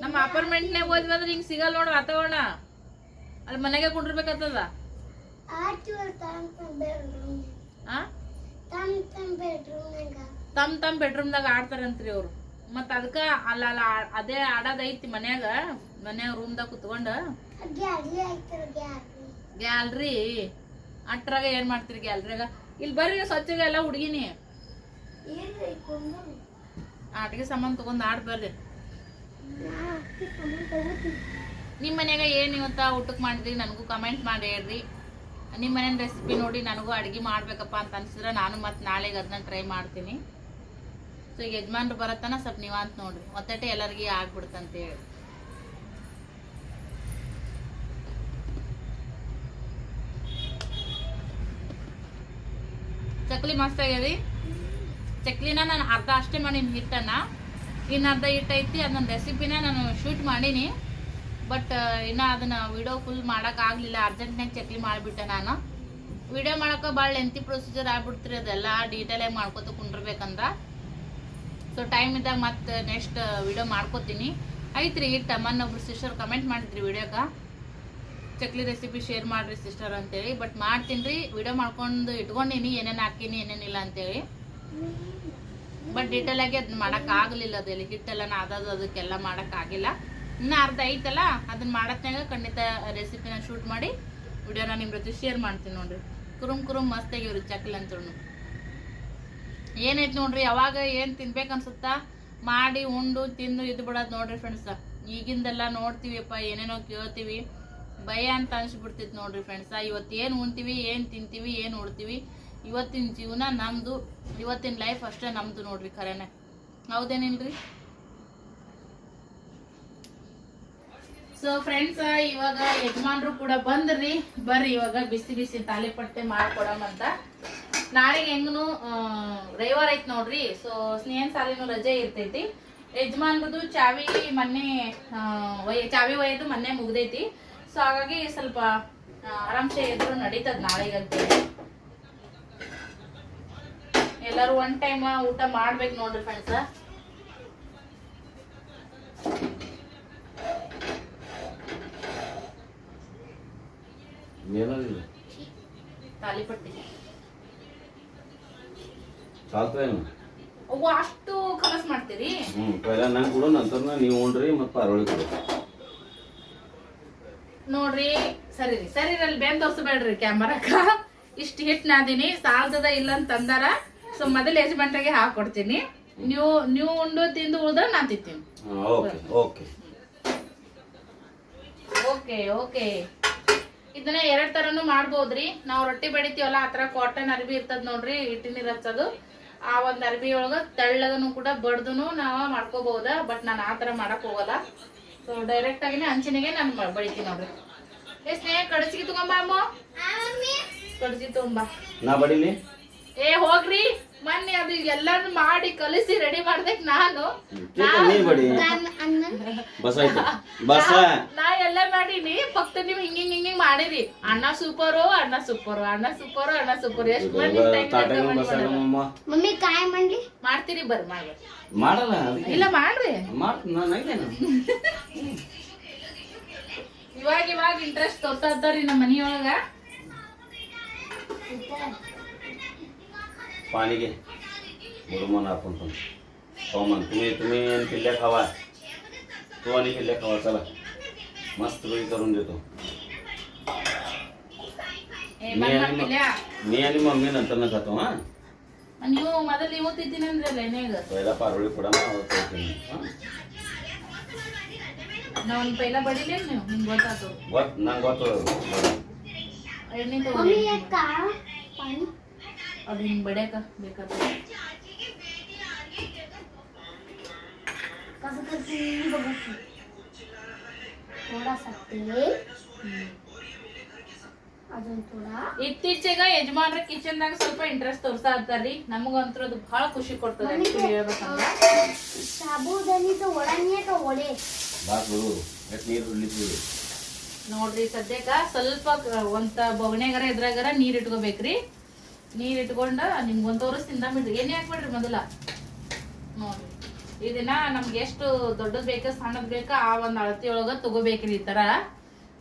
ನಮ್ಮ ಅಪಾರ್ಟ್ಮೆಂಟ್ನಾಗ ಹೋದ್ವಿ ಅಂದ್ರೆ ಹಿಂಗ್ ಸಿಗಲ್ಲ ನೋಡು ವಾತಾವರಣ. ಅಲ್ಲಿ ಮನೆಗೆ ಕುಂಡಿರ್ಬೇಕಾಗ್ತದ ಆ? ತಮ್ ತಮ್ ಬೆಡ್ರೂಮ್ದಾಗ ಆಡ್ತಾರಂತ್ರಿ ಅವ್ರು. ಮತ್ತ ಅದಕ್ಕ ಅಲ್ಲ ಅಲ್ಲ ಅದೇ ಆಡೋದೈತಿ ಮನ್ಯಾಗ. ಮನ್ಯಾಗ ರೂಮ್ದಾಗ ಕುತ್ಕೊಂಡು. ಗ್ಯಾಲ್ರಿ ಅಟ್ರಾಗ ಏನ್ ಮಾಡ್ತೀರಿ ಗ್ಯಾಲ್ರಿಯಾಗ? ಇಲ್ಲಿ ಬರ್ರಿ ಸ್ವಚ್ಛಗೆ ಎಲ್ಲ ಹುಡುಗಿನಿ. ಆಟಿಗೆ ಸಾಮಾನ್ ತಗೊಂಡು ಆಡ್ ಬರ್ರಿ. ನಿಮ್ಮ ಮನೆಯಾಗ ಏನು ಇವತ್ತ ಊಟಕ್ಕೆ ಮಾಡಿದ್ರಿ ನನಗೂ ಕಮೆಂಟ್ ಮಾಡಿ ಹೇಳ್ರಿ. ನಿಮ್ಮ ಮನೇನ ರೆಸಿಪಿ ನೋಡಿ ನನಗೂ ಅಡುಗೆ ಮಾಡಬೇಕಪ್ಪ ಅಂತ ಅನ್ಸಿದ್ರೆ ನಾನು ಮತ್ತೆ ನಾಳೆಗೆ ಅದನ್ನ ಟ್ರೈ ಮಾಡ್ತೀನಿ. ಸೊ ಈಗ ಯಜಮಾನ್ರು ಬರತ್ತನ ಸ್ವಲ್ಪ ನೀವು ಅಂತ ನೋಡ್ರಿ. ಒತ್ತಟೆ ಎಲ್ಲರಿಗೆ ಆಗ್ಬಿಡ್ತಂತ ಹೇಳಿ. ಚಕ್ಲಿ ಮಸ್ತ್ ಆಗ್ಯದಿ ಚಕ್ಲಿನ ನಾನು ಅರ್ಧ ಅಷ್ಟೇ ಮಾಡೀನಿ ಹಿಟ್ಟನ್ನು. ಇನ್ನು ಅರ್ಧ ಹಿಟ್ಟು ಐತಿ, ಅದನ್ನ ರೆಸಿಪಿನ ನಾನು ಶೂಟ್ ಮಾಡೀನಿ. ಬಟ್ ಇನ್ನು ಅದನ್ನು ವಿಡಿಯೋ ಫುಲ್ ಮಾಡೋಕ್ಕಾಗಲಿಲ್ಲ ಅರ್ಜೆಂಟ್ನಾಗ ಚಕ್ಲಿ ಮಾಡಿಬಿಟ್ಟೆ ನಾನು. ವಿಡಿಯೋ ಮಾಡೋಕ್ಕೆ ಭಾಳ ಲೆಂತಿ ಪ್ರೊಸೀಜರ್ ಆಗ್ಬಿಡ್ತೀರಿ, ಅದೆಲ್ಲ ಡೀಟೇಲಾಗಿ ಮಾಡ್ಕೊತ ಕುಂಡಿರ್ಬೇಕಂದ್ರೆ. ಸೊ ಟೈಮ್ ಇದ್ದಾಗ ಮತ್ತೆ ನೆಕ್ಸ್ಟ್ ವಿಡಿಯೋ ಮಾಡ್ಕೋತೀನಿ. ಐತ್ರಿ ಹಿಟ್ಟ ಒಬ್ರು ಸಿಸ್ಟರ್ ಕಮೆಂಟ್ ಮಾಡಿದ್ರಿ ವಿಡಿಯೋಗೆ ಚಕ್ಲಿ ರೆಸಿಪಿ ಶೇರ್ ಮಾಡಿರಿ ಸಿಸ್ಟರ್ ಅಂತೇಳಿ ಬಟ್ ಮಾಡ್ತೀನಿ ರೀ ವಿಡಿಯೋ ಮಾಡ್ಕೊಂಡು ಇಟ್ಕೊಂಡಿನಿ, ಏನೇನು ಹಾಕಿನಿ ಏನೇನಿಲ್ಲ ಅಂತೇಳಿ. ಬಟ್ ಡೀಟೇಲ್ ಆಗಿ ಅದನ್ನ ಮಾಡಕ್ ಆಗ್ಲಿಲ್ಲ ಅದಲ್ಲಿ ಹಿಟ್ಟೆಲ್ಲ ಅದಾದ ಅದಕ್ಕೆಲ್ಲ ಮಾಡಕ್ ಆಗಿಲ್ಲ. ಇನ್ನ ಅರ್ಧ ಐತಲ್ಲ, ಅದನ್ನ ಮಾಡತ್ನಾಗ ಖಂಡಿತ ರೆಸಿಪಿನ ಶೂಟ್ ಮಾಡಿ ವಿಡಿಯೋನ ನಿಮ್ ಜೊತೆ ಶೇರ್ ಮಾಡ್ತೀನಿ ನೋಡ್ರಿ. ಕುರುಮ್ ಕುರುಮ್ ಮಸ್ತ್ ಆಗಿವ್ರಿ ಚಕ್ಲಿ ಅಂತೂ ಏನೈತೆ ನೋಡ್ರಿ, ಯಾವಾಗ ಏನ್ ತಿನ್ಬೇಕು ಅನ್ಸುತ್ತಾ? ಮಾಡಿ, ಉಂಡು, ತಿಂದು, ಇದ್ ಬಿಡೋದು ನೋಡ್ರಿ ಫ್ರೆಂಡ್ಸ್ ಈಗಿಂದೆಲ್ಲ ನೋಡ್ತೀವಿಪ್ಪ ಏನೇನೋ ಕೇಳ್ತೀವಿ. ಭಯ ಅಂತ ಅನ್ಸ್ಬಿಡ್ತಿತ್ತು ನೋಡ್ರಿ ಫ್ರೆಂಡ್ಸ್ ಇವತ್ತು ಏನು ಉಣ್ತೀವಿ, ಏನು ತಿಂತೀವಿ, ಏನು ಉಡ್ತೀವಿ ಇವತ್ತಿನ ಜೀವನ ನಮ್ದು, ಇವತ್ತಿನ ಲೈಫ್ ಅಷ್ಟೇ ನಮ್ದು ನೋಡ್ರಿ ಖರೇನೆ. ಹೌದೇನಿಲ್ರಿ? ಸೊ ಫ್ರೆಂಡ್ಸ್ ಇವಾಗ ಯಜಮಾನ್ರು ಕೂಡ ಬಂದ್ರಿ. ಬರ್ರಿ, ಇವಾಗ ಬಿಸಿ ಬಿಸಿ ತಾಲಿಪಟ್ಟೆ ಮಾಡ್ಕೊಡಮಂತ ನಾಳೆಗೆ ಹೆಂಗನು ರವಿವಾರ ಐತ್ ನೋಡ್ರಿ. ಸೊ ಸ್ನೇಹನ್ ಸಾಲಿನ ರಜೆ ಇರ್ತೈತಿ. ಯಜಮಾನ್ರದು ಚಾವಿ ಮೊನ್ನೆ ಒಯ್ಯ ಒಯ್ ಚಾವಿ ಒಯ್ದು ಮೊನ್ನೆ ಮುಗ್ದೈತಿ. ಸೊ ಹಾಗಾಗಿ ಸ್ವಲ್ಪ ಆರಾಮ್ಸೆ ಎದುರು ನಡೀತದ ನಾಳೆಗಂತೇಳಿ ಎಲ್ಲರೂ ಒನ್ ಟೈಮ್ ಊಟ ಮಾಡ್ಬೇಕು ನೋಡ್ರಿ ಫ್ರೆಂಡ್ಸ್ ತಾಲಿಪಟ್ಟಿ ಅವು ಅಷ್ಟು ಕಲಸ್ ಮಾಡ್ತೀರಿ? ಹ್ಞೂ ಪೈಲ ನಂಗೆ ಕೊಡು ನಂತರ ನೀವು ಉಣ್ರಿ ಮತ್ತು ಪಾರೋಳಿ ಕೊಡು. ನೋಡ್ರಿ ಸರಿ ರೀ ಸರಿ ಅಲ್ಲಿ ತೋರ್ಸಬೇಡ್ರಿ ಕ್ಯಾಮರಾಕ ಇಷ್ಟ ಹಿಟ್ ನಾದಿನಿ ಸಾಲ್ದದ ಇಲ್ಲ ಅಂತ ಅಂದಾರ ಸೊ ಮೊದಲು ಯಜಮಾನ್ರಿಗೆ ಹಾಕೊಡ್ತೀನಿ. ನೀವು ನೀವು ಉಂಡು ತಿಂದು ಉಳಿದ್ರೆ ನಾ ತಿಂತೀನಿ. ಓಕೆ ಓಕೆ ಓಕೆ ಓಕೆ ಇದನ್ನ ಎರಡ್ ತರನು ಮಾಡ್ಬೋದ್ರಿ. ನಾವು ರೊಟ್ಟಿ ಬೆಳಿತೀವಲ್ಲ ಆ ತರ ಕಾಟನ್ ಅರ್ಬಿ ಇರ್ತದ ನೋಡ್ರಿ ಹಿಟ್ಟಿನ ಇರತ್ತದು. ಆ ಒಂದ್ ಅರ್ಬಿ ಒಳಗ ತೆಳ್ಳಗನು ಕೂಡ ಬಡ್ದುನು ನಾವ ಮಾಡ್ಕೋಬಹುದ ಬಟ್ ನಾನು ಆ ತರ ಮಾಡಕ್ ಹೋಗಲ್ಲ. ಸೊ ಡೈರೆಕ್ಟ್ ಆಗಿನೇ ಹಂಚಿನಿಗೆ ನಾನು ಬಡಿತೀನಿ ನೋಡ್ರಿ. ಏ ಸ್ನೇಹ ಕಡಚಿಗೆ ತಗೊಂಬ ಅಮ್ಮ. ಕಡಚಿ ತಗೊಂಬ. ನಾ ಬಡಿಲಿ? ಏ ಹೋಗ್ರಿ. ಮೊನ್ನೆ ಅದು ಎಲ್ಲಾನು ಮಾಡಿ ಕಲಿಸಿ ರೆಡಿ ಮಾಡ್ದಕ್ ನಾನು. ನಾ ಎಲ್ಲ ಮಾಡೀನಿ. ಫಕ್ತ ನೀವ್ ಹಿಂಗ ಹಿಂಗ ಹಿಂಗ ಮಾಡಿರಿ. ಅಣ್ಣ ಸೂಪರು ಅಣ್ಣ ಸೂಪರು ಅಣ್ಣ ಸೂಪರು ಅಣ್ಣ ಸೂಪರು. ಎಷ್ಟು ಮಮ್ಮಿ ಕಾಯಿ ಮಂಡಿ ಮಾಡ್ತೀರಿ ಬರ್ರಿ ಇಲ್ಲ ಮಾಡ್ರಿ. ಇವಾಗ ಇವಾಗ ಇಂಟ್ರೆಸ್ಟ್ ತೋರ್ತಾ ಇರ್ತಾರಿ ನಮ್ಮ ಮನಿಯೊಳಗ. पाणी घे. बरोबर म्हणा आपण पण. हो म्हण तुम्ही तुम्ही आणि किल्ल्या खावा. तू आणि किल्ल्या खावा चला. मस्त पैकी करून देतो. मी आणि मी आणि मम्मी नंतर न खातो हा? आणि माझा नाही पहिला पारोळी पुडा ना आवडतो पहिला बडी ना हिंगवता गोत ना गोत पाणी ಅದು ಹಿಂಗೆ ಬಡಿಯಕ ಬೇಕಾದ್ರೆ ಇತ್ತೀಚೆಗ ಯಜಮಾನ್ರ ಕಿಚನ್ ದಾಗ ಸ್ವಲ್ಪ ಇಂಟ್ರೆಸ್ಟ್ ತೋರ್ಸಾ ಇರ್ತಾರ್ರಿ ನಮಗಂತೂ ಅದು ಬಹಳ ಖುಷಿ ಕೊಡ್ತದೆ ನೋಡ್ರಿ ಸದ್ಯಕ್ಕ ಸ್ವಲ್ಪ ಒಂದ್ ಬೊಗಣೆಗರ ಎದ್ರಾಗರ ನೀರ್ ಇಟ್ಕೋಬೇಕ್ರಿ. ನೀರ್ ಇಟ್ಕೊಂಡ ನಿಮ್ಗೆ ಒಂದ್ ತೋರಿಸ್ತಿಂದ ಬಿಡ್ರಿ. ಏನೇ ಹಾಕ್ಬಿಡ್ರಿ ಮೊದಲ. ನೋಡ್ರಿ ಇದನ್ನ ನಮ್ಗೆ ಎಷ್ಟು ದೊಡ್ಡದ್ ಬೇಕ ಸಣ್ಣದ್ ಬೇಕ ಆ ಒಂದ್ ಅಳತಿ ಒಳಗ ತಗೋಬೇಕ್ರಿ ಈ ತರ.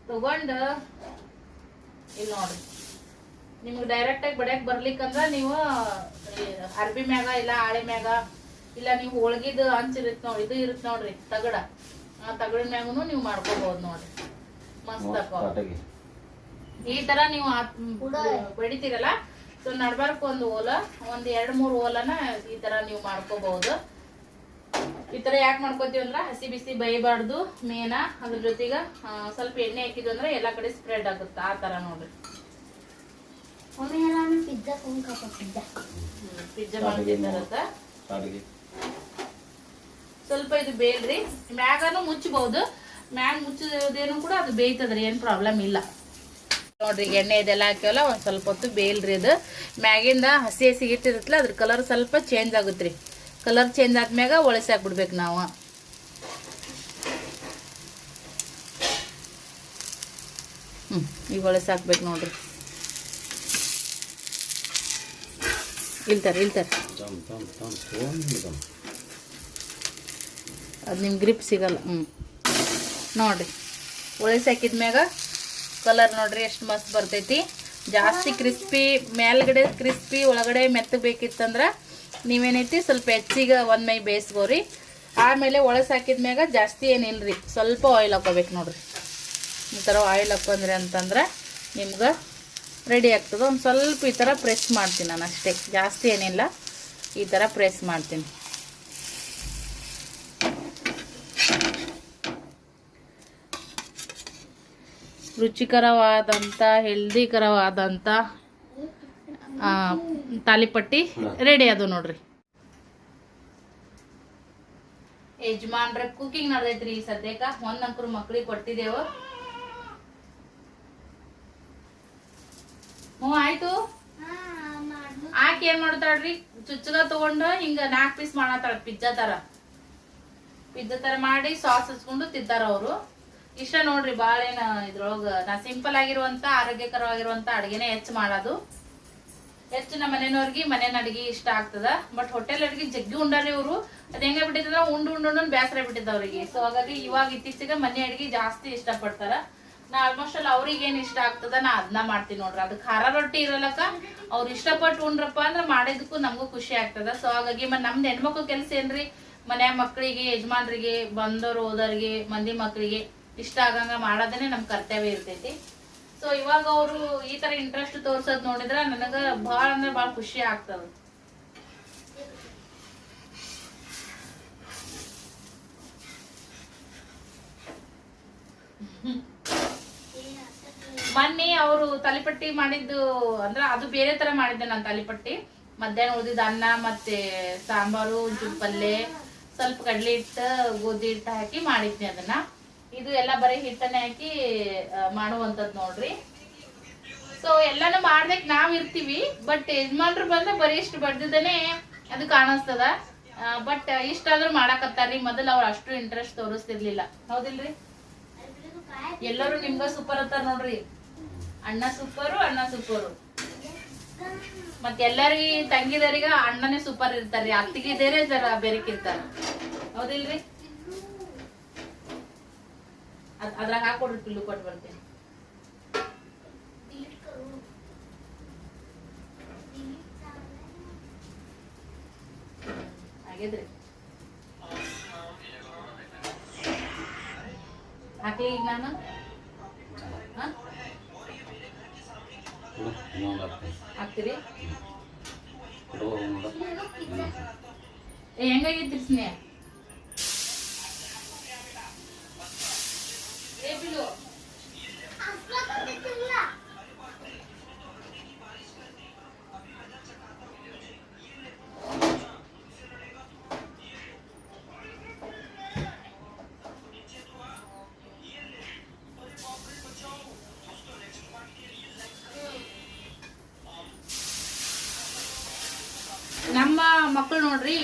ತಗೊಂಡ್ ಇಲ್ಲಿ ನೋಡ್ರಿ ನಿಮ್ಗೆ ಡೈರೆಕ್ಟ್ ಆಗಿ ಬಡ್ಯಾಕ್ ಬರ್ಲಿಕ್ಕಂದ್ರ ನೀವು ಅರ್ಬಿ ಮ್ಯಾಗ ಇಲ್ಲ ಆಳೆ ಮ್ಯಾಗ ಇಲ್ಲ ನೀವು ಹೋಳ್ಗಿದ ಅಂಚು ಇರುತ್ತೆ ನೋಡಿ ಇದು ಇರುತ್ತೆ ನೋಡ್ರಿ ತಗಡ. ಆ ತಗಡಿನ ಮ್ಯಾಗನು ನೀವು ಮಾಡ್ಕೋಬಹುದು ನೋಡ್ರಿ. ಮಸ್ತ್ ಈ ತರ ನೀವು ಬೆಳಿತೀರಲ್ಲ ಬಡಿತೀರಲ್ಲ ಸೊ ನಡ್ಬಾರ್ಕ್ ಒಂದು ಓಲ ಒಂದು ಎರಡು ಮೂರು ಓಲನ ಈ ತರ ನೀವು ಮಾಡ್ಕೋಬಹುದು. ಈ ತರ ಯಾಕೆ ಮಾಡ್ಕೋತೀವಿ ಅಂದ್ರೆ ಹಸಿ ಬಿಸಿ ಬೈಬಾರ್ದು ಮೇನ ಅದ್ರ ಜೊತೆಗೆ ಸ್ವಲ್ಪ ಎಣ್ಣೆ ಹಾಕಿದ್ವಿ ಅಂದ್ರೆ ಎಲ್ಲಾ ಕಡೆ ಸ್ಪ್ರೆಡ್ ಆಗುತ್ತೆ ಆ ಥರ ನೋಡ್ರಿ. Pizza pizza. ಸ್ವಲ್ಪ ಇದು ಬೇಲ್ರಿ ಮ್ಯಾಗನು ಮುಚ್ಚಬಹುದು ಮ್ಯಾಗ ಮುಚ್ಚದೇನು ಕೂಡ ಅದು ಬೇಯ್ತದ್ರಿ ಏನು ಪ್ರಾಬ್ಲಮ್ ಇಲ್ಲ. ನೋಡ್ರಿ ಎಣ್ಣೆ ಇದೆಲ್ಲ ಹಾಕ್ಯವಲ್ಲ ಒಂದು ಸ್ವಲ್ಪ ಹೊತ್ತು ಬೇಯಲ್ರಿ ಇದು. ಮ್ಯಾಗಿಂದ ಹಸಿ ಹಸಿ ಇಟ್ಟಿರುತ್ತಲ್ಲ ಅದ್ರ ಕಲರ್ ಸ್ವಲ್ಪ ಚೇಂಜ್ ಆಗುತ್ರಿ. ಕಲರ್ ಚೇಂಜ್ ಆದ್ಮ್ಯಾಗ ಒಳಸಿ ಹಾಕ್ಬಿಡ್ಬೇಕು ನಾವು. ಹ್ಮ್ ಈಗ ಒಳಸಿ ಹಾಕ್ಬೇಕು ನೋಡ್ರಿ. ಇಲ್ತಾರೆ ಇಲ್ತಾರೆ. ಅದು ನಿಮ್ಗೆ ಗ್ರಿಪ್ ಸಿಗಲ್ಲ ಹ್ಞೂ ನೋಡ್ರಿ ಒಳಸಿ ಹಾಕಿದ್ಮ್ಯಾಗ ಕಲರ್ ನೋಡ್ರಿ ಎಷ್ಟು ಮಸ್ತ್ ಬರ್ತೈತಿ. ಜಾಸ್ತಿ ಕ್ರಿಸ್ಪಿ ಮೇಲ್ಗಡೆ ಕ್ರಿಸ್ಪಿ ಒಳಗಡೆ ಮೆತ್ತಗೆ ಬೇಕಿತ್ತಂದ್ರೆ ನೀವೇನೈತಿ ಸ್ವಲ್ಪ ಹೆಚ್ಚಿಗೆ ಒಂದು ಮೈ ಬೇಯಿಸ್ಕೋರಿ. ಆಮೇಲೆ ಒಳಸಾಕಿದ ಮ್ಯಾಗ ಜಾಸ್ತಿ ಏನಿಲ್ರಿ, ಸ್ವಲ್ಪ ಆಯಿಲ್ ಹಾಕೋಬೇಕು ನೋಡ್ರಿ. ಈ ಥರ ಆಯಿಲ್ ಹಾಕೊಂಡ್ರಿ ಅಂತಂದ್ರೆ ನಿಮ್ಗೆ ರೆಡಿ ಆಗ್ತದೆ. ಒಂದು ಸ್ವಲ್ಪ ಈ ಥರ ಪ್ರೆಸ್ ಮಾಡ್ತೀನಿ ನಾನು ಅಷ್ಟೇ. ಜಾಸ್ತಿ ಏನಿಲ್ಲ, ಈ ಥರ ಪ್ರೆಸ್ ಮಾಡ್ತೀನಿ. ರುಚಿಕರವಾದಂಥ ಹೆಲ್ದಿಕರವಾದಂಥ ತಾಲಿಪಟ್ಟಿ ರೆಡಿ ಅದು ನೋಡ್ರಿ. ಯಜಮಾನ್ರ ಕುಕಿಂಗ್ ನಡೆದೈತ್ರಿ ಈ ಸದ್ಯಕ್ಕ. ಒಂದ್ ಅಂಕರು ಮಕ್ಳಿಗೆ ಕೊಟ್ಟಿದ್ದೇವು ಹ್ಞೂ, ಆಯ್ತು? ಆಕೆ ಏನ್ ಮಾಡ್ತಾಳ್ರಿ? ಚುಚ್ಚಗ ತಗೊಂಡು ಹಿಂಗ ನಾಲ್ಕು ಪೀಸ್ ಮಾಡತ್ತಾಳ ಪಿಜ್ಜಾ ತರ. ಪಿಜ್ಜಾ ತರ ಮಾಡಿ ಸಾಸ್ ಹಚ್ಕೊಂಡು ತಿಂತಾರ ಅವರು. ಇಷ್ಟ ನೋಡ್ರಿ ಬಾಳ ಏನ ಇದ್ರೊಳಗ. ನಾ ಸಿಂಪಲ್ ಆಗಿರುವಂತ, ಆರೋಗ್ಯಕರವಾಗಿರುವಂತ ಅಡ್ಗೆನೆ ಹೆಚ್ಚು ಮಾಡೋದು. ಹೆಚ್ಚು ನಮ್ಮ ಮನೆಯವ್ರಿಗೆ ಮನೇನ ಅಡಿಗೆ ಇಷ್ಟ ಆಗ್ತದ. ಬಟ್ ಹೋಟೆಲ್ ಅಡಿಗೆ ಜಗ್ಗಿ ಉಂಡಾರಿ ಇವರು. ಅದ್ ಹೆಂಗ ಬಿಟ್ಟಿದ್ರ ಉಂಡು ಉಂಡು ಉಂಡು ಬೇಸರ ಬಿಟ್ಟಿದ್ದ ಅವ್ರಿಗೆ. ಸೊ ಹಾಗಾಗಿ ಇವಾಗ ಇತ್ತೀಚೆಗೆ ಮನೆ ಅಡಿಗೆ ಜಾಸ್ತಿ ಇಷ್ಟ ಪಡ್ತಾರ. ನಾ ಆಲ್ಮೋಸ್ಟ್ ಅಲ್ಲಿ ಅವ್ರಿಗೆ ಏನ್ ಇಷ್ಟ ಆಗ್ತದ ನಾ ಅದನ್ನ ಮಾಡ್ತೀನಿ ನೋಡ್ರಿ. ಅದು ಖಾರ ರೊಟ್ಟಿ ಇರಲಕ್ಕ ಅವ್ರು ಇಷ್ಟಪಟ್ಟು ಉಂಡ್ರಪ್ಪ ಅಂದ್ರೆ ಮಾಡಿದಕ್ಕೂ ನಮಗೂ ಖುಷಿ ಆಗ್ತದ. ಸೊ ಹಾಗಾಗಿ ಮತ್ ನಮ್ದು ಹೆಣ್ಮಕ್ಳು ಕೆಲಸ ಏನ್ರಿ? ಮನೆ ಮಕ್ಕಳಿಗೆ ಯಜಮಾನ್ರಿಗೆ ಬಂದವರು ಹೋದವ್ರಿಗೆ ಮಂದಿ ಮಕ್ಕಳಿಗೆ ಇಷ್ಟ ಆಗಂಗ ಮಾಡೋದನ್ನೇ ನಮ್ಮ ಕರ್ತವ್ಯ ಇರ್ತೈತಿ. ಸೊ ಇವಾಗ ಅವರು ಈ ತರ ಇಂಟ್ರೆಸ್ಟ್ ತೋರ್ಸೋದ್ ನೋಡಿದ್ರ ನನಗ ಬಹಳ ಅಂದ್ರೆ ಬಹಳ ಖುಷಿ ಆಗ್ತದ. ಮೊನ್ನೆ ಅವರು ತಲಿಪಟ್ಟಿ ಮಾಡಿದ್ದು ಅಂದ್ರ ಅದು ಬೇರೆ ತರ ಮಾಡಿದ್ದೆ ನಾನು ತಲಿಪಟ್ಟಿ. ಮಧ್ಯಾಹ್ನ ಉಳಿದಿದ್ದ ಅನ್ನ ಮತ್ತೆ ಸಾಂಬಾರು ಪಲ್ಯ ಸ್ವಲ್ಪ ಕಡ್ಲಿ ಹಿಟ್ಟು, ಗೋಧಿ ಹಿಟ್ಟು ಹಾಕಿ ಮಾಡಿದ್ನಿ ಅದನ್ನ. ಇದು ಎಲ್ಲ ಬರೀ ಹಿಟ್ಟನ್ನೇ ಹಾಕಿ ಮಾಡುವಂಥದ್ದು ನೋಡ್ರಿ. ಸೊ ಎಲ್ಲಾನು ಮಾಡ್ಬೇಕು ನಾವ್ ಇರ್ತೀವಿ ಬಟ್ ಯಜಮಾನ್ರು ಬಂದ್ರೆ ಬರೀ ಇಷ್ಟು ಬಡ್ದಿದ್ದೇನೆ ಅದು ಕಾಣಿಸ್ತದ. ಬಟ್ ಇಷ್ಟಾದ್ರೂ ಮಾಡಾಕತ್ತಾರ್ರಿ. ಮೊದಲು ಅವ್ರು ಅಷ್ಟು ಇಂಟ್ರೆಸ್ಟ್ ತೋರಿಸ್ತಿರ್ಲಿಲ್ಲ. ಹೌದಿಲ್ರಿ? ಎಲ್ಲರೂ ನಿಮ್ಗ ಸೂಪರ್ ಅತ್ತಾರ ನೋಡ್ರಿ. ಅಣ್ಣ ಸೂಪರು ಅಣ್ಣ ಸೂಪರು ಮತ್ ಎಲ್ಲರಿಗೆ ತಂಗಿದರಿಗ ಅಣ್ಣನೇ ಸೂಪರ್ ಇರ್ತಾರ್ರಿ. ಅತ್ತಿಗಿದೇರೆ ಜರ ಬೇರೆಕಿರ್ತಾರ. ಹೌದಿಲ್ರಿ? ಅದ್ರಾಗ ಹಾಕೊಡ್ರಿ ಪಿಲ್ಲು ಕೊಟ್ಟು ಬರ್ತೀನಿ. ಆಗಿದ್ರಿ ಹಾಕ್ಲಿ ಈಗ ನಾನು? ಹಾಕ್ತೀರಿ? ಹೆಂಗಾಗೈತ್ರಿ ಸ್ನೇಹ?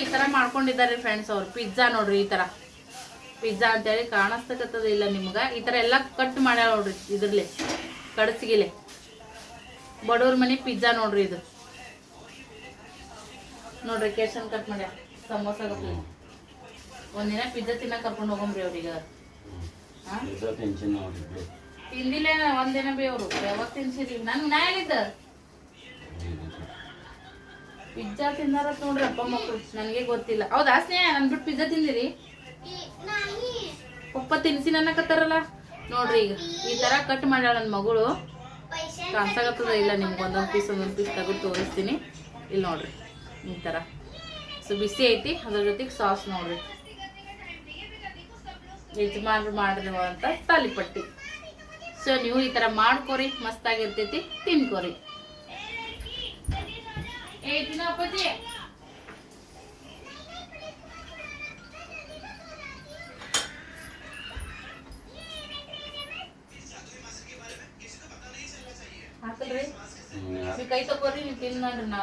ಈ ತರ ಮಾಡ್ಕೊಂಡಿದ್ದಾರೆ ಫ್ರೆಂಡ್ಸ್ ಅವ್ರು. ಪಿಜ್ಜಾ ನೋಡ್ರಿ ಈ ತರ. ಪಿಜ್ಜಾ ಅಂತೇಳಿ ಕಾಣಿಸ್ತಕ್ಕಂಥದ್ದು ಇಲ್ಲ ನಿಮ್ಗ. ಈ ತರ ಎಲ್ಲ ಕಟ್ ಮಾಡ್ಯಾಳ ನೋಡ್ರಿ ಇದ್ರಲೆ ಕಡಸಿಗಿಲೆ. ಬಡವ್ರ ಮನೆ ಪಿಜ್ಜಾ ನೋಡ್ರಿ ಇದು. ನೋಡ್ರಿ ಕೇಸನ್ ಕಟ್ ಮಾಡ್ಯ ಸಮೋಸ ಒಂದಿನ ಪಿಜ್ಜಾ ತಿನ್ನ ಕರ್ಕೊಂಡು ಹೋಗಂಬ್ರಿ ಅವ್ರಿಗೆ. ತಿಂದಿಲ್ಲ ಒಂದಿನ ಬಿ ಅವ್ರು. ಯಾವಾಗ ತಿನ್ಸಿರಿ? ನಾನು ನಾ ಹೇಳಿದ್ದ ಪಿಜ್ಜಾ ತಿನ್ನಾರ ನೋಡ್ರಿ ಅಪ್ಪ ಮಕ್ಕಳು ನನಗೆ ಗೊತ್ತಿಲ್ಲ. ಹೌದಾ ಸ್ನೇಹ? ನನ್ ಬಿಟ್ಟು ಪಿಜ್ಜಾ ತಿಂದಿರಿ? ಪಪ್ಪ ತಿನ್ಸಿ ಅನ್ನಕತ್ತಾರಲ್ಲ ನೋಡ್ರಿ ಈಗ, ಈ ತರ ಕಟ್ ಮಾಡ್ಯಾಳ ನನ್ನ ಮಗಳು. ಕಾಣ್ಸಾಗತ್ತದ ಇಲ್ಲ ನಿಮ್ಗೆ ಒಂದೊಂದು ಪೀಸ್ ಒಂದೊಂದು ಪೀಸ್ ತೆಗೆದು ತೋರಿಸ್ತೀನಿ. ಇಲ್ಲಿ ನೋಡ್ರಿ, ಈ ತರ. ಸೊ ಬಿಸಿ ಐತಿ. ಅದ್ರ ಜೊತೆಗೆ ಸಾಸ್ ನೋಡ್ರಿ. ಯಜಮಾನ್ರು ಅಂತ ತಾಲಿಪಟ್ಟಿ. ಸೊ ನೀವು ಈ ತರ ಮಾಡ್ಕೊರಿ ಮಸ್ತಾಗಿರ್ತೈತಿ ತಿನ್ಕೋರಿ. ಕೈ ತಗೋರಿ ನೀವು ತಿನ್ ನೋಡ್ರಿ ನಾ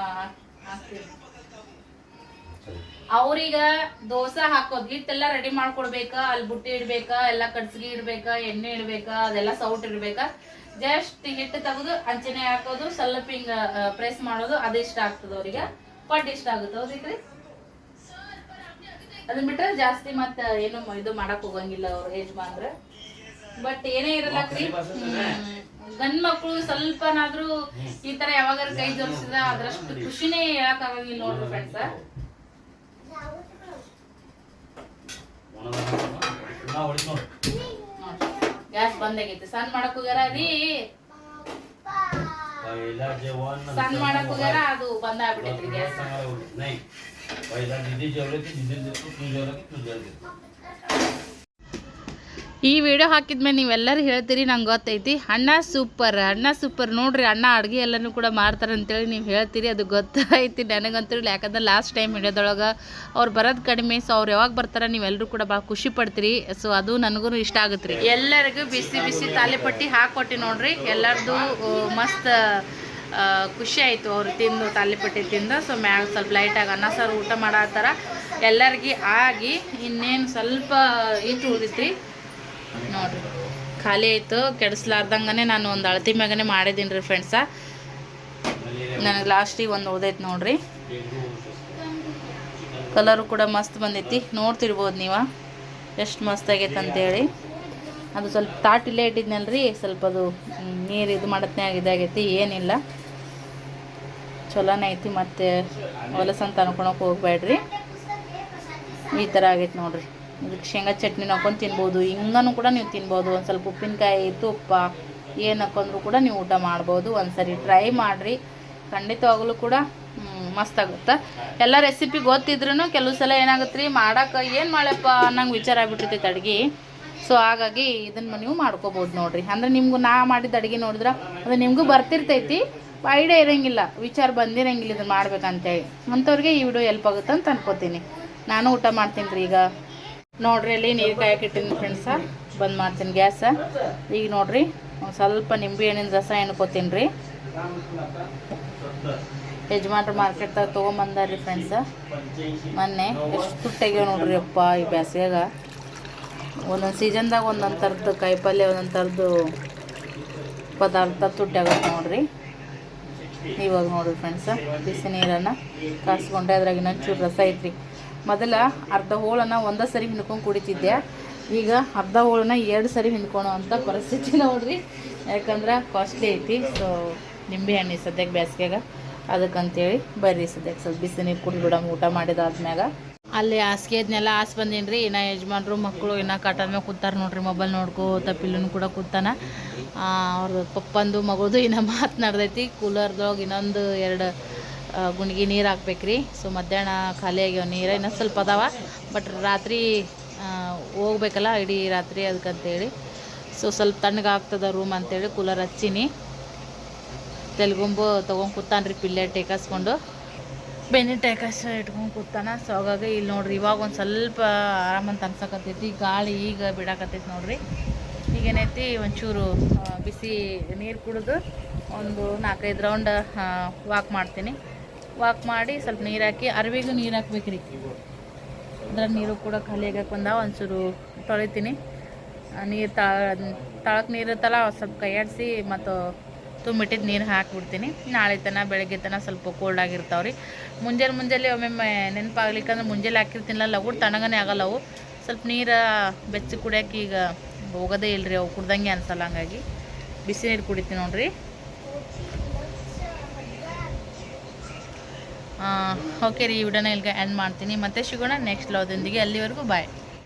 ಅವ್ರೀಗ ದೋಸೆ ಹಾಕೋದ್ ಹಿಟ್ಟೆಲ್ಲ ರೆಡಿ ಮಾಡ್ಕೊಡ್ಬೇಕ? ಅಲ್ಲಿ ಬುಟ್ಟಿ ಇಡ್ಬೇಕ? ಎಲ್ಲಾ ಕಡ್ಸಿಗೆ ಇಡ್ಬೇಕ? ಎಣ್ಣೆ ಇಡ್ಬೇಕ? ಅದೆಲ್ಲ ಸೌಟ್ ಇಡ್ಬೇಕ? ಜಸ್ಟ್ ಹಿಟ್ಟು ತೆಗೆದು ಅಂಚನೆ ಹಾಕೋದು ಸ್ವಲ್ಪ ಹಿಂಗ ಪ್ರೆಸ್ ಮಾಡೋದು ಅದು ಇಷ್ಟ ಆಗ್ತದ ಅವ್ರಿಗೆ ಪಟ್ ಇಷ್ಟ ಆಗುತ್ತೆ ಹೌದಿಕ್ರಿ ಅದನ್ನ ಬಿಟ್ರೆ ಜಾಸ್ತಿ ಮತ್ತ ಏನು ಇದು ಮಾಡಕ್ ಹೋಗಂಗಿಲ್ಲ ಅವ್ರ ಯಜಮಾನ್ರ ಬಟ್ ಏನೇ ಇರಲ್ಲಕ್ರಿ ಗಂಡ್ ಮಕ್ಳು ಸ್ವಲ್ಪನಾದ್ರೂ ಈ ತರ ಯಾವಾಗಾರ ಕೈ ಜೋಡಿಸಿದ್ರ ಅದ್ರಷ್ಟು ಖುಷಿನೇ ಹೇಳಕ್ ಆಗಂಗಿಲ್ಲ ನೋಡ್ರಿ ಫ್ರೆಂಡ್ಸ್ ನೋಡು ಗ್ಯಾಸ್ ಬಂದ್ ಆಗೈತಿ ಸಣ್ಣ ಮಾಡಕ್ ಹೋಗ್ಯಾರ ರೀ पहिला जेवण ಸಣ್ಣ ಮಾಡಕ್ ಹೋಗ್ಯಾರ ಅದು ಬಂದ್ ಆಗ್ಬಿಟ್ಟೈತ್ರಿ ಗ್ಯಾಸ್ नाही पहिला दिदी जेवले की दिदी देतो तू जेवलं की तू जेवलं ಈ ವಿಡಿಯೋ ಹಾಕಿದ್ಮೇಲೆ ನೀವೆಲ್ಲರೂ ಹೇಳ್ತೀರಿ, ನಂಗೆ ಗೊತ್ತೈತಿ. ಅಣ್ಣ ಸೂಪರ್ ಅಣ್ಣ ಸೂಪರ್ ನೋಡ್ರಿ, ಅಣ್ಣ ಅಡುಗೆ ಎಲ್ಲನೂ ಕೂಡ ಮಾಡ್ತಾರೆ ಅಂತೇಳಿ ನೀವು ಹೇಳ್ತೀರಿ, ಅದು ಗೊತ್ತೈತಿ ನನಗಂತೂ ಯಾಕಂದ್ರೆ ಲಾಸ್ಟ್ ಟೈಮ್ ವಿಡಿಯೋದೊಳಗೆ ಅವ್ರು ಬರೋದು ಕಡಿಮೆ ಸೊ ಅವ್ರು ಯಾವಾಗ ಬರ್ತಾರೆ ನೀವೆಲ್ಲರೂ ಕೂಡ ಭಾಳ ಖುಷಿ ಪಡ್ತೀರಿ. ಸೊ ಅದು ನನಗೂ ಇಷ್ಟ ಆಗುತ್ತೆ ರೀ ಎಲ್ಲರಿಗೂ ಬಿಸಿ ಬಿಸಿ ತಾಲಿಪಟ್ಟಿ ಹಾಕೊಟ್ಟಿ ನೋಡ್ರಿ. ಎಲ್ಲರದು ಮಸ್ತ್ ಖುಷಿ ಆಯಿತು ಅವ್ರು ತಿಂದು ತಾಲಿಪಟ್ಟಿ ತಿಂದು. ಸೊ ಮ್ಯಾಗ ಸ್ವಲ್ಪ ಲೈಟಾಗಿ ಅನ್ನ, ಸಾರು, ಊಟ ಮಾಡತ್ತಾರ ಎಲ್ಲರಿಗೆ ಆಗಿ ಇನ್ನೇನು ಸ್ವಲ್ಪ ಇಟ್ಟು ಉಳಿದೈತ್ರಿ ನೋಡ್ರಿ. ಖಾಲಿ ಆಯಿತು ಕೆಡಿಸ್ಲಾರ್ದಂಗೆ ನಾನು ಒಂದು ಅಳತಿ ಮ್ಯಾಗನೆ ಮಾಡಿದ್ದೀನಿ ರೀ ಫ್ರೆಂಡ್ಸ ನನಗೆ ಲಾಸ್ಟಿಗೆ ಒಂದು ಉಳ್ದೈತೆ ನೋಡ್ರಿ. ಕಲರು ಕೂಡ ಮಸ್ತ್ ಬಂದೈತಿ. ನೋಡ್ತಿರ್ಬೋದು ನೀವು ಎಷ್ಟು ಮಸ್ತ್ ಆಗೈತೆ ಅಂತೇಳಿ. ಅದು ಸ್ವಲ್ಪ ತಾಟ್ ಇಲ್ಲೇ ಇಟ್ಟಿದ್ನಲ್ರಿ, ಸ್ವಲ್ಪ ಅದು ನೀರು ಇದು ಮಾಡತ್ನ್ಯಾಗ ಇದಾಗೈತಿ ಏನಿಲ್ಲ. ಚಲೋನೇ ಐತಿ ಮತ್ತು ಹೊಲಸಂತ ಅನ್ಕೊಳಕ್ಕೆ ಹೋಗ್ಬೇಡ್ರಿ. ಈ ಥರ ಆಗೈತೆ ನೋಡ್ರಿ. ಇದಕ್ಕೆ ಶೇಂಗಾ ಚಟ್ನಿ ಹಾಕೊಂಡು ತಿನ್ಬೋದು. ಹಿಂಗನೂ ಕೂಡ ನೀವು ತಿನ್ಬೋದು. ಒಂದು ಸ್ವಲ್ಪ ಉಪ್ಪಿನಕಾಯಿ ತುಪ್ಪ ಏನು ಹಾಕೊಂಡ್ರು ಕೂಡ ನೀವು ಊಟ ಮಾಡ್ಬೋದು. ಒಂದು ಸರಿ ಟ್ರೈ ಮಾಡಿರಿ. ಖಂಡಿತವಾಗಲೂ ಕೂಡ ಮಸ್ತ್ ಆಗುತ್ತೆ. ಎಲ್ಲ ರೆಸಿಪಿ ಗೊತ್ತಿದ್ರೂ ಕೆಲವು ಸಲ ಏನಾಗುತ್ತೆ ರೀ ಮಾಡೋಕೆ ಏನು ಮಾಡಪ್ಪ ಅನ್ನಂಗೆ ವಿಚಾರ ಆಗ್ಬಿಟ್ಟಿರ್ತೈತೆ ಅಡುಗೆ. ಸೊ ಹಾಗಾಗಿ ಇದನ್ನು ನೀವು ಮಾಡ್ಕೋಬೋದು ನೋಡಿರಿ. ಅಂದ್ರೆ ನಿಮ್ಗೂ ನಾ ಮಾಡಿದ ಅಡುಗೆ ನೋಡಿದ್ರೆ, ಅದು ನಿಮಗೂ ಬರ್ತಿರ್ತೈತಿ. ಐಡಿಯಾ ಇರೋಂಗಿಲ್ಲ. ವಿಚಾರ ಬಂದಿರಂಗಿಲ್ಲ ಇದನ್ನು ಮಾಡ್ಬೇಕಂತೇಳಿ. ಅಂಥವ್ರಿಗೆ ಈ ವಿಡಿಯೋ ಎಲ್ಪ್ ಆಗುತ್ತೆ ಅಂತ ಅನ್ಕೋತೀನಿ. ನಾನು ಊಟ ಮಾಡ್ತೀನಿ ರೀ ಈಗ. ನೋಡ್ರಿ ಅಲ್ಲಿ ನೀರು ಕಾಯಕ್ಕೆ ಇಟ್ಟಿನಿ ಫ್ರೆಂಡ್ಸ ಬಂದ್ ಮಾಡ್ತೀನಿ ಗ್ಯಾಸ ಈಗ ನೋಡ್ರಿ, ಒಂದು ಸ್ವಲ್ಪ ನಿಂಬೆ ಹಣ್ಣಿನ ರಸ ಎಣ್ಕೋತೀನಿ ರೀ ಯಜಮಾನ್ರು ಮಾರ್ಕೆಟ್ದಾಗ ತೊಗೊಂಬಂದಾರ್ರಿ ಫ್ರೆಂಡ್ಸ ಮೊನ್ನೆ ಎಷ್ಟು ತುಟ್ಟಾಗ್ಯಾವ ನೋಡ್ರಿ ಅಪ್ಪ ಈ ಬ್ಯಾಸ್ಗ್ಯಾಗ. ಒಂದೊಂದು ಸೀಸನ್ದಾಗ ಒಂದೊಂದು ಥರದ್ದು ಕಾಯಿಪಲ್ಯ, ಒಂದೊಂದು ಥರದ್ದು ಪದಾರ್ಥ ತುಟ್ಟಾಗತ್ತೆ ನೋಡ್ರಿ. ಇವಾಗ ನೋಡ್ರಿ ಫ್ರೆಂಡ್ಸ ಬಿಸಿ ನೀರನ್ನು ಕಾಸ್ಕೊಂಡೆ ಅದ್ರಾಗ ಇನ್ನೊಂಚೂರು ರಸ ಐತ್ರಿ. ಮೊದಲ ಅರ್ಧ ಹೋಳನ್ನು ಒಂದೇ ಸರಿ ಹಿಂಡ್ಕೊಂಡು ಕುಡಿತಿದ್ದೆ. ಈಗ ಅರ್ಧ ಹೋಳನ್ನ ಎರಡು ಸರಿ ಹಿಂಡ್ಕೊಳೋ ಅಂಥ ಪರಿಸ್ಥಿತಿ ನೋಡ್ರಿ. ಯಾಕಂದ್ರೆ ಕಾಸ್ಟ್ಲಿ ಐತಿ. ಸೊ ನಿಂಬೆ ಹಣ್ಣು ಸದ್ಯಕ್ಕೆ ಬೇಸಿಗೆಗ. ಅದಕ್ಕಂತೇಳಿ ಬರ್ರಿ ಸದ್ಯಕ್ಕೆ ಸ್ವಲ್ಪ ಬಿಸಿ ನೀರು ಕುಡಿದ್ಬಿಡಮ್ ಊಟ ಮಾಡಿದಾದ್ಮ್ಯಾಗ ಅಲ್ಲಿ ಹಾಸಿಗೆ ಇದನ್ನೆಲ್ಲ ಹಾಸ್ ಬಂದೀನಿ ರೀ ಇನ್ನು ಯಜಮಾನ್ರು ಮಕ್ಕಳು ಇನ್ನು ಮೇಲೆ ಕೂತಾರ ನೋಡ್ರಿ. ಮೊಬೈಲ್ ನೋಡ್ಕೋತ ಪಿಲ್ಲನು ಕೂಡ ಕೂತಾನ. ಅವ್ರದ್ದು ಪಪ್ಪಂದು ಮಗಳದು ಇನ್ನು ನಡೆದೈತಿ. ಕೂಲರ್ದೊಳಗೆ ಇನ್ನೊಂದು ಎರಡು ಆ, ಗುಣಿಗೆ ನೀರು ಹಾಕ್ಬೇಕ್ರಿ. ಸೊ ಮಧ್ಯಾಹ್ನ ಖಾಲಿ ಆಗ್ಯಾವ ನೀರು ಇನ್ನೂ ಸ್ವಲ್ಪ ಅದಾವ. ಬಟ್ ರಾತ್ರಿ ಹೋಗ್ಬೇಕಲ್ಲ ಇಡೀ ರಾತ್ರಿ ಅದಕ್ಕಂತೇಳಿ ಸೊ ಸ್ವಲ್ಪ ತಣ್ಣಗಾಗ್ತದ ರೂಮ್ ಅಂತೇಳಿ ಕೂಲರ್ ಹಚ್ಚೀನಿ. ತೆಲುಗುಂಬು ತೊಗೊಂಡು ಕೂತಾನ್ರಿ ಪಿಲ್ಲೆ ಟೇಕಸ್ಕೊಂಡು. ಬೆನ್ನಿ ಟೇಕಸ್ ಇಟ್ಕೊಂಡು ಕೂತಾನ. ಸೊ ಹಾಗಾಗಿ ಇಲ್ಲಿ ನೋಡ್ರಿ ಇವಾಗ ಒಂದು ಸ್ವಲ್ಪ ಆರಾಮಂತ ಅನ್ಸಕತ್ತೈತಿ. ಗಾಳಿ ಈಗ ಬಿಡಾಕತ್ತೈತಿ ನೋಡ್ರಿ. ಈಗೇನೈತಿ ಒಂಚೂರು ಬಿಸಿ ನೀರು ಕುಡಿದು ಒಂದು ನಾಲ್ಕೈದು ರೌಂಡ್ ವಾಕ್ ಮಾಡ್ತೀನಿ. ವಾಕ್ ಮಾಡಿ ಸ್ವಲ್ಪ ನೀರು ಹಾಕಿ, ಅರಿವಿಗೂ ನೀರು ಹಾಕ್ಬೇಕ್ರಿ. ಅಂದ್ರೆ ನೀರು ಕೂಡ ಖಾಲಿ ಆಗಕ್ಕೆ ಬಂದ ಒಂಚೂರು ತೊಳಿತೀನಿ. ನೀರು ತಾಳ ತಾಳಕ್ಕೆ ನೀರು ಇರುತ್ತಲ್ಲ ಸ್ವಲ್ಪ ಕೈಯಾಡಿಸಿ ಮತ್ತು ತುಂಬಿಟ್ಟಿದ್ದು ನೀರು ಹಾಕ್ಬಿಡ್ತೀನಿ. ನಾಳೆ ತನ ಬೆಳಗ್ಗೆ ತನಕ ಸ್ವಲ್ಪ ಕೋಲ್ಡ್ ಆಗಿರ್ತಾವೆ ರೀ ಮುಂಜಾನೆ ಮುಂಜಾನೆ ಒಮ್ಮೊಮ್ಮೆ ನೆನಪಾಗ್ಲಿಕ್ಕಂದ್ರೆ ಮುಂಜಾನೆ ಹಾಕಿರ್ತೀನಲ್ಲ ಲಗು ತಣ್ಣಗನೇ ಆಗಲ್ಲ ಅವು. ಸ್ವಲ್ಪ ನೀರು ಬೆಚ್ಚಿ ಕುಡಿಯೋಕೆ ಈಗ ಹೋಗೋದೇ ಇಲ್ಲರಿ ಅವು ಕುಡ್ದಂಗೆ ಅನ್ಸಲ್ಲ ಹಂಗಾಗಿ. ಬಿಸಿ ನೀರು ಕುಡಿತೀನಿ ನೋಡ್ರಿ. ಓಕೆ ರೀ ಈ ವಿಡಿಯೋನ ಇಲ್ಲಿಗೆ ಎಂಡ್ ಮಾಡ್ತೀನಿ. ಮತ್ತೆ ಸಿಗೋಣ ನೆಕ್ಸ್ಟ್ ಲವ್ದೊಂದಿಗೆ ಅಲ್ಲಿವರೆಗೂ ಬಾಯ್